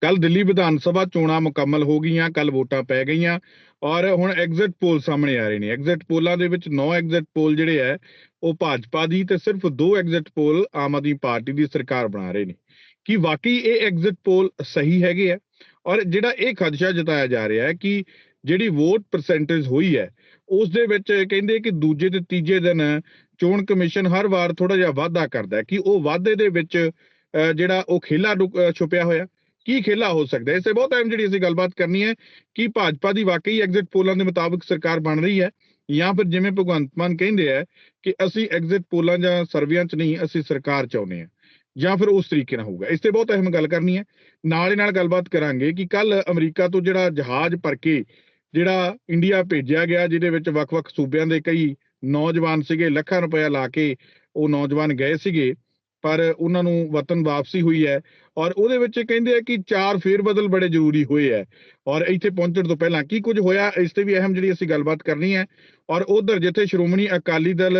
ਕੱਲ ਦਿੱਲੀ ਵਿਧਾਨ ਸਭਾ ਚੋਣਾਂ ਮੁਕੰਮਲ ਹੋ ਗਈਆਂ ਕੱਲ ਵੋਟਾਂ ਪੈ ਗਈਆਂ ਔਰ ਹੁਣ ਐਗਜ਼ਿਟ ਪੋਲ ਸਾਹਮਣੇ ਆ ਰਹੇ ਨੇ। ਐਗਜ਼ਿਟ ਪੋਲਾਂ ਦੇ ਵਿੱਚ 9 ਐਗਜ਼ਿਟ ਪੋਲ ਜਿਹੜੇ ਹੈ, ਉਹ ਭਾਜਪਾ ਦੀ ਤੇ ਸਿਰਫ 2 exit poll Aam Aadmi party ਦੀ ਸਰਕਾਰ ਬਣਾ ਰਹੇ ਨੇ। ਕਿ ਵਾਕਈ ਇਹ ਐਗਜ਼ਿਟ ਪੋਲ ਸਹੀ ਹੈਗੇ ਆ? ਔਰ ਜਿਹੜਾ ਇਹ ਖਦਸ਼ਾ ਜਤਾਇਆ ਜਾ ਰਿਹਾ ਹੈ ਕਿ ਜਿਹੜੀ ਵੋਟ ਪਰਸੈਂਟੇਜ ਹੋਈ ਹੈ, ਉਸ ਦੇ ਵਿੱਚ ਕਹਿੰਦੇ ਕਿ ਦੂਜੇ ਤੇ ਤੀਜੇ ਦਿਨ ਚੋਣ ਕਮਿਸ਼ਨ ਹਰ ਵਾਰ ਥੋੜਾ ਜਿਹਾ ਵਾਧਾ ਕਰਦਾ ਕਿ ਉਹ ਵਾਧੇ ਦੇ ਵਿੱਚ ਜਿਹੜਾ ਉਹ ਖੇਲਾ ਲੁਕ- ਛੁਪਿਆ ਹੋਇਆ? ਕੀ ਖੇਲਾ ਹੋ ਸਕਦਾ ਹੈ? ਇਸੇ ਬਹੁਤ ਅਹਿਮ ਜਿਹੜੀ ਅਸੀਂ ਗੱਲਬਾਤ ਕਰਨੀ ਹੈ ਕਿ ਭਾਜਪਾ ਦੀ ਵਾਕਈ ਐਗਜ਼ਿਟ ਪੋਲਾਂ ਦੇ ਮੁਤਾਬਕ ਸਰਕਾਰ ਬਣ ਰਹੀ ਹੈ ਜਾਂ ਫਿਰ ਜਿਵੇਂ ਭਗਵੰਤ ਮਾਨ ਕਹਿੰਦੇ ਆ ਕਿ ਅਸੀਂ ਐਗਜ਼ਿਟ ਪੋਲਾਂ ਜਾਂ ਸਰਵੇਆਂ 'ਚ ਨਹੀਂ, ਅਸੀਂ ਸਰਕਾਰ ਚਾਹੁੰਦੇ ਆ ਜਾਂ ਫਿਰ ਉਸ ਤਰੀਕੇ ਨਾਲ ਹੋਊਗਾ। ਇਸ ਤੇ ਬਹੁਤ ਅਹਿਮ ਗੱਲ ਕਰਨੀ ਹੈ। ਨਾਲ ਹੀ ਨਾਲ ਗੱਲਬਾਤ ਕਰਾਂਗੇ ਕਿ ਕੱਲ ਅਮਰੀਕਾ ਤੋਂ ਜਿਹੜਾ ਜਹਾਜ਼ ਭਰ ਕੇ ਜਿਹੜਾ ਇੰਡੀਆ ਭੇਜਿਆ ਗਿਆ, ਜਿਹਦੇ ਵਿੱਚ ਵੱਖ-ਵੱਖ ਸੂਬਿਆਂ ਦੇ ਕਈ ਨੌਜਵਾਨ ਸੀਗੇ, ਲੱਖਾਂ ਰੁਪਇਆ ਲਾ ਕੇ ਉਹ ਨੌਜਵਾਨ ਗਏ ਸੀਗੇ ਪਰ ਉਹਨਾਂ ਨੂੰ ਵਤਨ ਵਾਪਸੀ ਹੋਈ ਹੈ ਔਰ ਉਹਦੇ ਵਿੱਚ ਕਹਿੰਦੇ ਆ ਕਿ ਚਾਰ ਫੇਰ ਬਦਲ ਬੜੇ ਜ਼ਰੂਰੀ ਹੋਏ ਹੈ ਔਰ ਇੱਥੇ ਪਹੁੰਚਣ ਤੋਂ ਪਹਿਲਾਂ ਕੀ ਕੁਝ ਹੋਇਆ, ਇਸ ਤੇ ਵੀ ਅਹਿਮ ਜਿਹੜੀ ਅਸੀਂ ਗੱਲਬਾਤ ਕਰਨੀ ਹੈ ਔਰ ਉਧਰ ਜਿੱਥੇ ਸ਼੍ਰੋਮਣੀ ਅਕਾਲੀ ਦਲ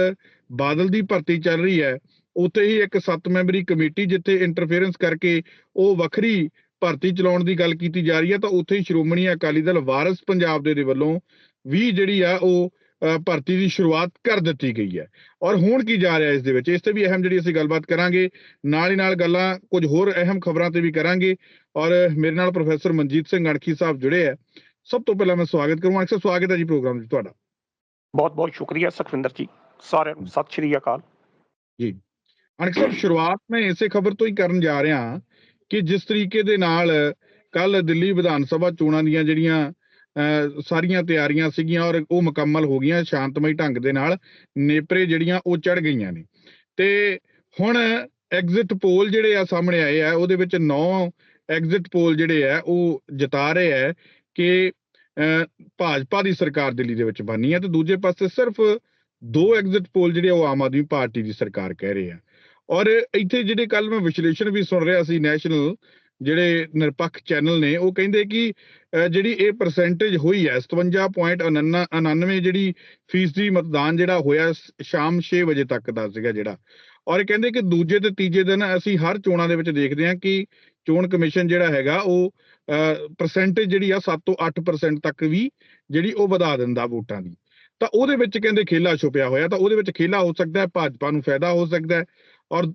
ਬਾਦਲ ਦੀ ਭਰਤੀ ਚੱਲ ਰਹੀ ਹੈ, ਉੱਥੇ ਹੀ ਇੱਕ ਸੱਤ ਮੈਂਬਰੀ ਕਮੇਟੀ ਜਿੱਥੇ ਇੰਟਰਫੇਰੈਂਸ ਕਰਕੇ ਉਹ ਵੱਖਰੀ ਭਰਤੀ ਚਲਾਉਣ ਦੀ ਗੱਲ ਕੀਤੀ ਜਾ ਰਹੀ ਹੈ, ਤਾਂ ਉੱਥੇ ਹੀ ਸ਼੍ਰੋਮਣੀ ਅਕਾਲੀ ਦਲ ਵਾਰਸ ਪੰਜਾਬ ਦੇ ਦੇ ਵੱਲੋਂ ਵੀ ਜਿਹੜੀ ਆ ਉਹ ਭਰਤੀ ਦੀ ਸ਼ੁਰੂਆਤ ਕਰ ਦਿੱਤੀ ਗਈ ਹੈ। ਔਰ ਹੁਣ ਕੀ ਜਾ ਰਿਹਾ ਇਸ ਦੇ ਵਿੱਚ? ਇਸ ਤੇ ਵੀ ਅਹਿਮ ਜਿਹੜੀ ਅਸੀਂ ਗੱਲਬਾਤ ਕਰਾਂਗੇ। ਨਾਲ ਹੀ ਨਾਲ ਗੱਲਾਂ ਕੁਝ ਹੋਰ ਅਹਿਮ ਖਬਰਾਂ ਤੇ ਵੀ ਕਰਾਂਗੇ। ਔਰ ਮੇਰੇ ਨਾਲ ਪ੍ਰੋਫੈਸਰ ਮਨਜੀਤ ਸਿੰਘ ਅਣਖੀ ਸਾਹਿਬ ਜੁੜੇ ਹੈ। ਸਭ ਤੋਂ ਪਹਿਲਾਂ ਮੈਂ ਸਵਾਗਤ ਕਰੂੰਗਾ। ਅਕਸਰ ਸਵਾਗਤ ਹੈ ਜੀ ਪ੍ਰੋਗਰਾਮ ਵਿੱਚ ਤੁਹਾਡਾ। ਬਹੁਤ ਬਹੁਤ ਸ਼ੁਕਰੀਆ ਸੁਖਵਿੰਦਰ ਜੀ। ਸਾਰਿਆਂ ਨੂੰ ਸਤਿ ਸ਼੍ਰੀ ਅਕਾਲ। ਅਣਖ ਸਾਹਿਬ ਸ਼ੁਰੂਆਤ ਮੈਂ ਇਸੇ ਖਬਰ ਤੋਂ ਹੀ ਕਰਨ ਜਾ ਰਿਹਾ ਕਿ ਜਿਸ ਤਰੀਕੇ ਦੇ ਨਾਲ ਕੱਲ ਦਿੱਲੀ ਵਿਧਾਨ ਸਭਾ ਚੋਣਾਂ ਦੀਆਂ ਜਿਹੜੀਆਂ ਸਾਰੀਆਂ ਤਿਆਰੀਆਂ ਸੀਗੀਆਂ ਔਰ ਉਹ ਮੁਕੰਮਲ ਹੋ ਗਈਆਂ ਸ਼ਾਂਤਮਈ ਢੰਗ ਦੇ ਨਾਲ ਨੇਪਰੇ ਜਿਹੜੀਆਂ ਉਹ ਚੜ ਗਈਆਂ ਨੇ। ਤੇ ਹੁਣ ਐਗਜ਼ਿਟ ਪੋਲ ਜਿਹੜੇ ਆ ਸਾਹਮਣੇ ਆਏ ਆ ਉਹਦੇ ਵਿੱਚ 9 ਐਗਜ਼ਿਟ ਪੋਲ ਜਿਹੜੇ ਆ ਉਹ ਜਤਾ ਰਹੇ ਆ ਕਿ ਅਹ, ਭਾਜਪਾ ਦੀ ਸਰਕਾਰ ਦਿੱਲੀ ਦੇ ਵਿੱਚ ਬਣਨੀ ਹੈ ਤੇ ਦੂਜੇ ਪਾਸੇ ਸਿਰਫ ਦੋ ਐਗਜ਼ਿਟ ਪੋਲ ਜਿਹੜੇ ਉਹ ਆਮ ਆਦਮੀ ਪਾਰਟੀ ਦੀ ਸਰਕਾਰ ਕਹਿ ਰਹੇ ਆ। ਔਰ ਇੱਥੇ ਜਿਹੜੇ ਕੱਲ ਮੈਂ ਵਿਸ਼ਲੇਸ਼ਣ ਵੀ ਸੁਣ ਰਿਹਾ ਸੀ ਨੈਸ਼ਨਲ ਜਿਹੜੇ ਨਿਰਪੱਖ ਚੈਨਲ ਨੇ, ਉਹ ਕਹਿੰਦੇ ਕਿ ਜਿਹੜੀ ਇਹ ਪਰਸੈਂਟੇਜ ਹੋਈ ਹੈ 57.99 ਜਿਹੜੀ ਫੀਸਦੀ ਮਤਦਾਨ ਜਿਹੜਾ ਹੋਇਆ ਸ਼ਾਮ 6 ਵਜੇ ਤੱਕ ਦਾ ਸੀਗਾ ਜਿਹੜਾ। ਔਰ ਕਹਿੰਦੇ ਕਿ ਦੂਜੇ ਤੇ ਤੀਜੇ ਦਿਨ ਅਸੀਂ ਹਰ ਚੋਣਾਂ ਦੇ ਵਿੱਚ ਦੇਖਦੇ ਹਾਂ ਕਿ ਚੋਣ ਕਮਿਸ਼ਨ ਜਿਹੜਾ ਹੈਗਾ, ਉਹ ਪਰਸੈਂਟੇਜ ਜਿਹੜੀ ਆ 7 ਤੋਂ 8% ਤੱਕ ਵੀ ਜਿਹੜੀ ਉਹ ਵਧਾ ਦਿੰਦਾ ਵੋਟਾਂ ਦੀ। ਤਾਂ ਉਹਦੇ ਵਿੱਚ ਕਹਿੰਦੇ ਖੇਲਾ ਛੁਪਿਆ ਹੋਇਆ, ਤਾਂ ਉਹਦੇ ਵਿੱਚ ਖੇਲਾ ਹੋ ਸਕਦਾ ਹੈ, ਭਾਜਪਾ ਨੂੰ ਫਾਇਦਾ ਹੋ ਸਕਦਾ ਹੈ। ਔਰ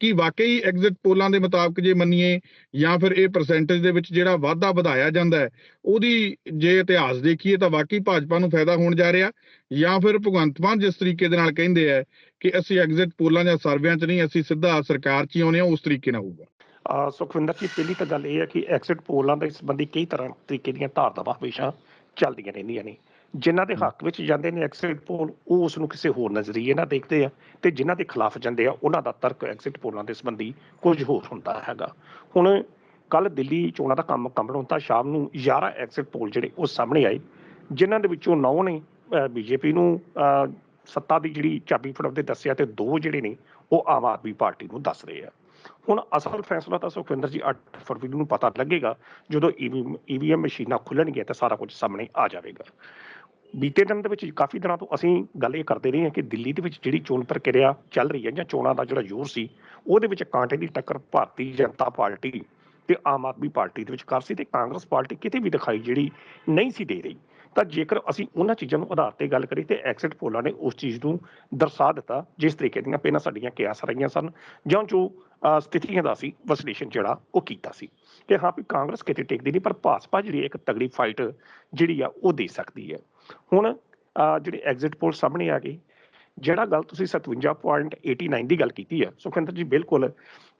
ਕੀ ਵਾਕਈ ਐਗਜ਼ਿਟ ਪੋਲਾਂ ਦੇ ਮੁਤਾਬਕ ਜੇ ਮੰਨੀਏ ਜਾਂ ਫਿਰ ਇਹ ਪਰਸੈਂਟੇਜ ਦੇ ਵਿੱਚ ਜਿਹੜਾ ਵਾਧਾ ਵਧਾਇਆ ਜਾਂਦਾ ਹੈ, ਉਹਦੀ ਜੇ ਇਤਿਹਾਸ ਦੇਖੀਏ ਤਾਂ ਵਾਕਈ ਭਾਜਪਾ ਨੂੰ ਫਾਇਦਾ ਹੋਣ ਜਾ ਰਿਹਾ ਜਾਂ ਫਿਰ ਭਗਵੰਤ ਮਾਨ ਜਿਸ ਤਰੀਕੇ ਦੇ ਨਾਲ ਕਹਿੰਦੇ ਆ ਕਿ ਅਸੀਂ ਐਗਜ਼ਿਟ ਪੋਲਾਂ ਜਾਂ ਸਰਵੇਆਂ 'ਚ ਨਹੀਂ, ਅਸੀਂ ਸਿੱਧਾ ਸਰਕਾਰ 'ਚ ਹੀ ਆਉਨੇ ਆ ਉਸ ਤਰੀਕੇ ਨਾਲ ਹੋਊਗਾ। ਸੁਖਵਿੰਦਰ ਜੀ, ਪਹਿਲੀ ਤਾਂ ਗੱਲ ਇਹ ਹੈ ਕਿ ਐਗਜ਼ਿਟ ਪੋਲਾਂ ਦੇ ਸੰਬੰਧੀ ਕਈ ਤਰ੍ਹਾਂ ਤਰੀਕੇ ਦੀਆਂ ਧਾਰਨਾਵਾਂ ਹਮੇਸ਼ਾ ਚੱਲਦੀਆਂ ਰਹਿੰਦੀਆਂ ਨੇ। ਜਿਨ੍ਹਾਂ ਦੇ ਹੱਕ ਵਿੱਚ ਜਾਂਦੇ ਨੇ ਐਗਜ਼ਿਟ ਪੋਲ ਉਹ ਉਸ ਨੂੰ ਕਿਸੇ ਹੋਰ ਨਜ਼ਰੀਏ ਨਾਲ ਦੇਖਦੇ ਆ ਤੇ ਜਿਨ੍ਹਾਂ ਦੇ ਖਿਲਾਫ ਜਾਂਦੇ ਆ ਉਹਨਾਂ ਦਾ ਤਰਕ ਐਗਜ਼ਿਟ ਪੋਲਾਂ ਦੇ ਸੰਬੰਧੀ ਕੁਝ ਹੋਰ ਹੁੰਦਾ ਹੈਗਾ। ਹੁਣ ਕੱਲ ਦਿੱਲੀ ਚੋਣਾਂ ਦਾ ਕੰਮ ਹੋਣ ਤਾਂ ਸ਼ਾਮ ਨੂੰ 11 ਐਗਜ਼ਿਟ ਪੋਲ ਜਿਹੜੇ ਉਹ ਸਾਹਮਣੇ ਆਏ ਜਿਨ੍ਹਾਂ ਦੇ ਵਿੱਚੋਂ 9 ਨੇ ਬੀਜੇਪੀ ਨੂੰ ਸੱਤਾ ਦੀ ਜਿਹੜੀ ਚਾਬੀ ਫੜਾਉਂਦੇ ਦੱਸਿਆ ਤੇ ਦੋ ਜਿਹੜੇ ਨੇ ਉਹ ਆਮ ਆਦਮੀ ਪਾਰਟੀ ਨੂੰ ਦੱਸ ਰਹੇ ਆ। ਹੁਣ ਅਸਲ ਫੈਸਲਾ ਤਾਂ ਸੁਖਵਿੰਦਰ ਜੀ 8 ਫਰਵਰੀ ਨੂੰ ਪਤਾ ਲੱਗੇਗਾ ਜਦੋਂ ਈਵੀਐਮ ਮਸ਼ੀਨਾਂ ਖੁੱਲਣਗੀਆਂ ਤਾਂ ਸਾਰਾ ਕੁਝ ਸਾਹਮਣੇ ਆ ਜਾਵੇਗਾ। ਬੀਤੇ ਦਿਨ ਦੇ ਵਿੱਚ ਕਾਫੀ ਦਿਨਾਂ ਤੋਂ ਅਸੀਂ ਗੱਲ ਇਹ ਕਰਦੇ ਰਹੇ ਹਾਂ ਕਿ ਦਿੱਲੀ ਦੇ ਵਿੱਚ ਜਿਹੜੀ ਚੋਣ ਪ੍ਰਕਿਰਿਆ ਚੱਲ ਰਹੀ ਹੈ ਜਾਂ ਚੋਣਾਂ ਦਾ ਜਿਹੜਾ ਜ਼ੋਰ ਸੀ, ਉਹਦੇ ਵਿੱਚ ਕਾਂਟੇ ਦੀ ਟੱਕਰ ਭਾਰਤੀ ਜਨਤਾ ਪਾਰਟੀ ਤੇ ਆਮ ਆਦਮੀ ਪਾਰਟੀ ਦੇ ਵਿਚਕਾਰ ਸੀ ਤੇ ਕਾਂਗਰਸ ਪਾਰਟੀ ਕਿਤੇ ਵੀ ਦਿਖਾਈ ਜਿਹੜੀ ਨਹੀਂ ਸੀ ਦੇ ਰਹੀ। ਤਾਂ ਜੇਕਰ ਅਸੀਂ ਉਹਨਾਂ ਚੀਜ਼ਾਂ ਨੂੰ ਆਧਾਰ ਤੇ ਗੱਲ ਕਰੀਏ ਤੇ ਐਗਜ਼ਿਟ ਪੋਲਾਂ ਨੇ ਉਸ ਚੀਜ਼ ਨੂੰ ਦਰਸਾ ਦਿੱਤਾ, ਜਿਸ ਤਰੀਕੇ ਦੀਆਂ ਪਹਿਲਾਂ ਸਾਡੀਆਂ ਕਿਆਸ ਰਹੀਆਂ ਸਨ ਜਾਂ ਜੋ ਸਥਿਤੀਆਂ ਦਾ ਸੀ, ਵਿਸ਼ਲੇਸ਼ਣ ਜਿਹੜਾ ਉਹ ਕੀਤਾ ਸੀ। ਕਿ ਹਾਂ ਵੀ ਕਾਂਗਰਸ ਕਿਤੇ ਟਿਕਦੀ ਨਹੀਂ, ਪਰ ਭਾਜਪਾ ਜਿਹੜੀ ਇੱਕ ਤਗੜੀ ਫਾਈਟ ਜਿਹੜੀ ਆ ਉਹ ਦੇ ਸਕਦੀ ਹੈ। ਹੁਣ ਅਹ, ਜਿਹੜੇ ਐਗਜ਼ਿਟ ਪੋਲ ਸਾਹਮਣੇ ਆ ਗਏ ਜਿਹੜਾ ਗੱਲ ਤੁਸੀਂ 57.89 ਦੀ ਗੱਲ ਕੀਤੀ ਹੈ ਸੁਖਿੰਦਰ ਜੀ ਬਿਲਕੁਲ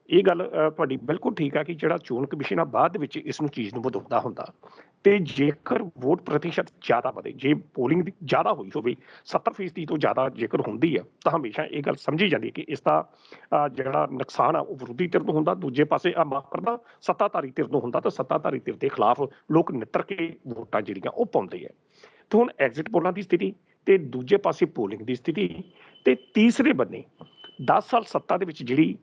ਇਹ ਗੱਲ ਤੁਹਾਡੀ ਬਿਲਕੁਲ ਠੀਕ ਆ ਕਿ ਜਿਹੜਾ ਚੋਣ ਕਮਿਸ਼ਨ ਆ ਬਾਅਦ ਵਿੱਚ ਇਸ ਨੂੰ ਚੀਜ਼ ਨੂੰ ਵਧਾਉਂਦਾ ਹੁੰਦਾ। ਤੇ ਜੇਕਰ ਵੋਟ ਪ੍ਰਤੀਸ਼ਤ ਜ਼ਿਆਦਾ ਵਧੇ ਜੇ ਪੋਲਿੰਗ ਦੀ ਜ਼ਿਆਦਾ ਹੋਈ ਹੋਵੇ 70% ਤੋਂ ਜ਼ਿਆਦਾ ਜੇਕਰ ਹੁੰਦੀ ਆ ਤਾਂ ਹਮੇਸ਼ਾ ਇਹ ਗੱਲ ਸਮਝੀ ਜਾਂਦੀ ਹੈ ਕਿ ਇਸ ਦਾ ਜਿਹੜਾ ਨੁਕਸਾਨ ਆ ਉਹ ਵਿਰੋਧੀ ਧਿਰ ਨੂੰ ਹੁੰਦਾ ਦੂਜੇ ਪਾਸੇ ਆ ਮਾਫ ਕਰਦਾ ਸੱਤਾਧਾਰੀ ਧਿਰ ਨੂੰ ਹੁੰਦਾ ਤਾਂ ਸੱਤਾਧਾਰੀ ਧਿਰ ਦੇ ਖਿਲਾਫ ਲੋਕ ਨਿੱਤਰ ਕੇ ਵੋਟਾਂ ਜਿਹੜੀਆਂ ਉਹ ਪਾਉਂਦੇ ਆ। ਤੇ ਹੁਣ ਐਗਜ਼ਿਟ ਪੋਲਾਂ ਦੀ ਸਥਿਤੀ ਤੇ ਦੂਜੇ ਪਾਸੇ ਪੋਲਿੰਗ ਦੀ ਸਥਿਤੀ ਤੇ ਤੀਸਰੇ ਬੰਨੇ 10 ਸਾਲ ਸੱਤਾ ਦੇ ਵਿੱਚ ਜਿਹੜੀ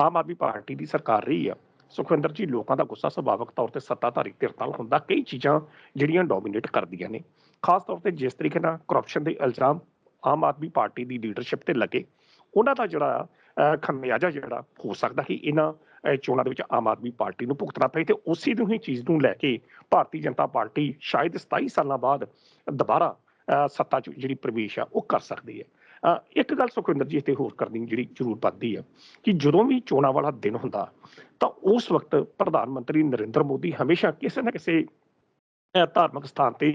ਆਮ ਆਦਮੀ ਪਾਰਟੀ ਦੀ ਸਰਕਾਰ ਰਹੀ ਆ ਸੁਖਵਿੰਦਰ ਜੀ ਲੋਕਾਂ ਦਾ ਗੁੱਸਾ ਸੁਭਾਵਕ ਤੌਰ ਤੇ ਸੱਤਾਧਾਰੀ ਧਿਰ ਨਾਲ ਹੁੰਦਾ ਕਈ ਚੀਜ਼ਾਂ ਜਿਹੜੀਆਂ ਡੋਮੀਨੇਟ ਕਰਦੀਆਂ ਨੇ। ਖਾਸ ਤੌਰ ਤੇ ਜਿਸ ਤਰੀਕੇ ਨਾਲ ਕਰਪਸ਼ਨ ਦੇ ਇਲਜ਼ਾਮ ਆਮ ਆਦਮੀ ਪਾਰਟੀ ਦੀ ਲੀਡਰਸ਼ਿਪ ਤੇ ਲੱਗੇ ਉਹਨਾਂ ਦਾ ਜਿਹੜਾ ਅਹ, ਖਮਿਆਜਾ ਜਿਹੜਾ ਹੋ ਸਕਦਾ ਕਿ ਇਹਨਾਂ ਚੋਣਾਂ ਦੇ ਵਿੱਚ ਆਮ ਆਦਮੀ ਪਾਰਟੀ ਨੂੰ ਭੁਗਤਣਾ ਪਏ ਤੇ ਉਸੇ ਨੂੰ ਹੀ ਚੀਜ਼ ਨੂੰ ਲੈ ਕੇ ਭਾਰਤੀ ਜਨਤਾ ਪਾਰਟੀ ਸ਼ਾਇਦ 27 ਸਾਲਾਂ ਬਾਅਦ ਦੁਬਾਰਾ ਸੱਤਾ 'ਚ ਜਿਹੜੀ ਪ੍ਰਵੇਸ਼ ਆ, ਉਹ ਕਰ ਸਕਦੀ ਹੈ। ਇੱਕ ਗੱਲ ਸੁਖਵਿੰਦਰ ਜੀ ਤੇ ਹੋਰ ਕਰਨੀ ਜਿਹੜੀ ਜ਼ਰੂਰ ਬਣਦੀ ਆ ਕਿ ਜਦੋਂ ਵੀ ਚੋਣਾਂ ਵਾਲਾ ਦਿਨ ਹੁੰਦਾ, ਤਾਂ ਉਸ ਵਕਤ ਪ੍ਰਧਾਨ ਮੰਤਰੀ ਨਰਿੰਦਰ ਮੋਦੀ ਹਮੇਸ਼ਾ ਕਿਸੇ ਨਾ ਕਿਸੇ ਧਾਰਮਿਕ ਸਥਾਨ ਤੇ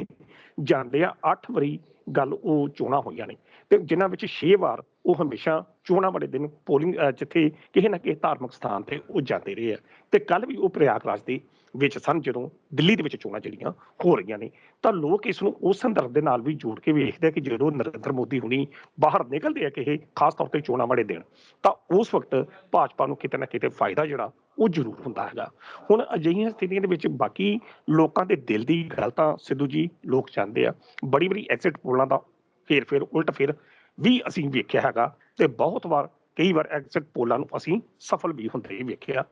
ਜਾਂਦੇ ਆ। 8 ਵਾਰੀ ਗੱਲ ਉਹ ਚੋਣਾਂ ਹੋਈਆਂ ਨੇ ਤੇ ਜਿਨ੍ਹਾਂ ਵਿੱਚ 6 ਵਾਰ ਉਹ ਹਮੇਸ਼ਾ ਚੋਣਾਂ ਵਾਲੇ ਦਿਨ ਪੋਲਿੰਗ ਜਿੱਥੇ ਕਿਸੇ ਨਾ ਕਿਸੇ ਧਾਰਮਿਕ ਸਥਾਨ ਤੇ ਉਹ ਜਾਂਦੇ ਰਹੇ ਆ। ਤੇ ਕੱਲ ਵੀ ਉਹ ਪ੍ਰਯਾਗਰਾਜ ਦੇ ਵਿੱਚ ਸਨ, ਜਦੋਂ ਦਿੱਲੀ ਦੇ ਵਿੱਚ ਚੋਣਾਂ ਜਿਹੜੀਆਂ ਹੋ ਰਹੀਆਂ ਨੇ। ਤਾਂ ਲੋਕ ਇਸ ਨੂੰ ਉਸ ਸੰਦਰਭ ਦੇ ਨਾਲ ਵੀ ਜੋੜ ਕੇ ਵੇਖਦੇ ਕਿ ਜਦੋਂ ਨਰਿੰਦਰ ਮੋਦੀ ਹੁਣੀ ਬਾਹਰ ਨਿਕਲਦੇ ਆ ਕਿਸੇ ਖਾਸ ਤੌਰ ਤੇ ਚੋਣਾਂ ਵਾਲੇ ਦਿਨ, ਤਾਂ ਉਸ ਵਕਤ ਭਾਜਪਾ ਨੂੰ ਕਿਤੇ ਨਾ ਕਿਤੇ ਫਾਇਦਾ ਜਿਹੜਾ ਉਹ ਜ਼ਰੂਰ ਹੁੰਦਾ ਹੈਗਾ। ਹੁਣ ਅਜਿਹੀਆਂ ਸਥਿਤੀਆਂ ਦੇ ਵਿੱਚ ਬਾਕੀ ਲੋਕਾਂ ਦੇ ਦਿਲ ਦੀ ਗੱਲ ਤਾਂ ਸਿੱਧੂ ਜੀ ਲੋਕ ਚਾਹੁੰਦੇ ਆ। ਬੜੀ ਬੜੀ ਐਗਜ਼ਿਟ ਪੋਲਾਂ ਦਾ ਫੇਰ ਫੇਰ ਉਲਟ ਫੇਰ ਵੀ ਅਸੀਂ ਵੇਖਿਆ ਹੈਗਾ ਤੇ ਬਹੁਤ ਵਾਰ ਕਈ ਵਾਰ ਐਗਜ਼ਿਟ ਪੋਲਾਂ ਨੂੰ ਅਸੀਂ ਸਫਲ ਵੀ ਹੁੰਦੇ ਹੀ ਵੇਖਿਆ।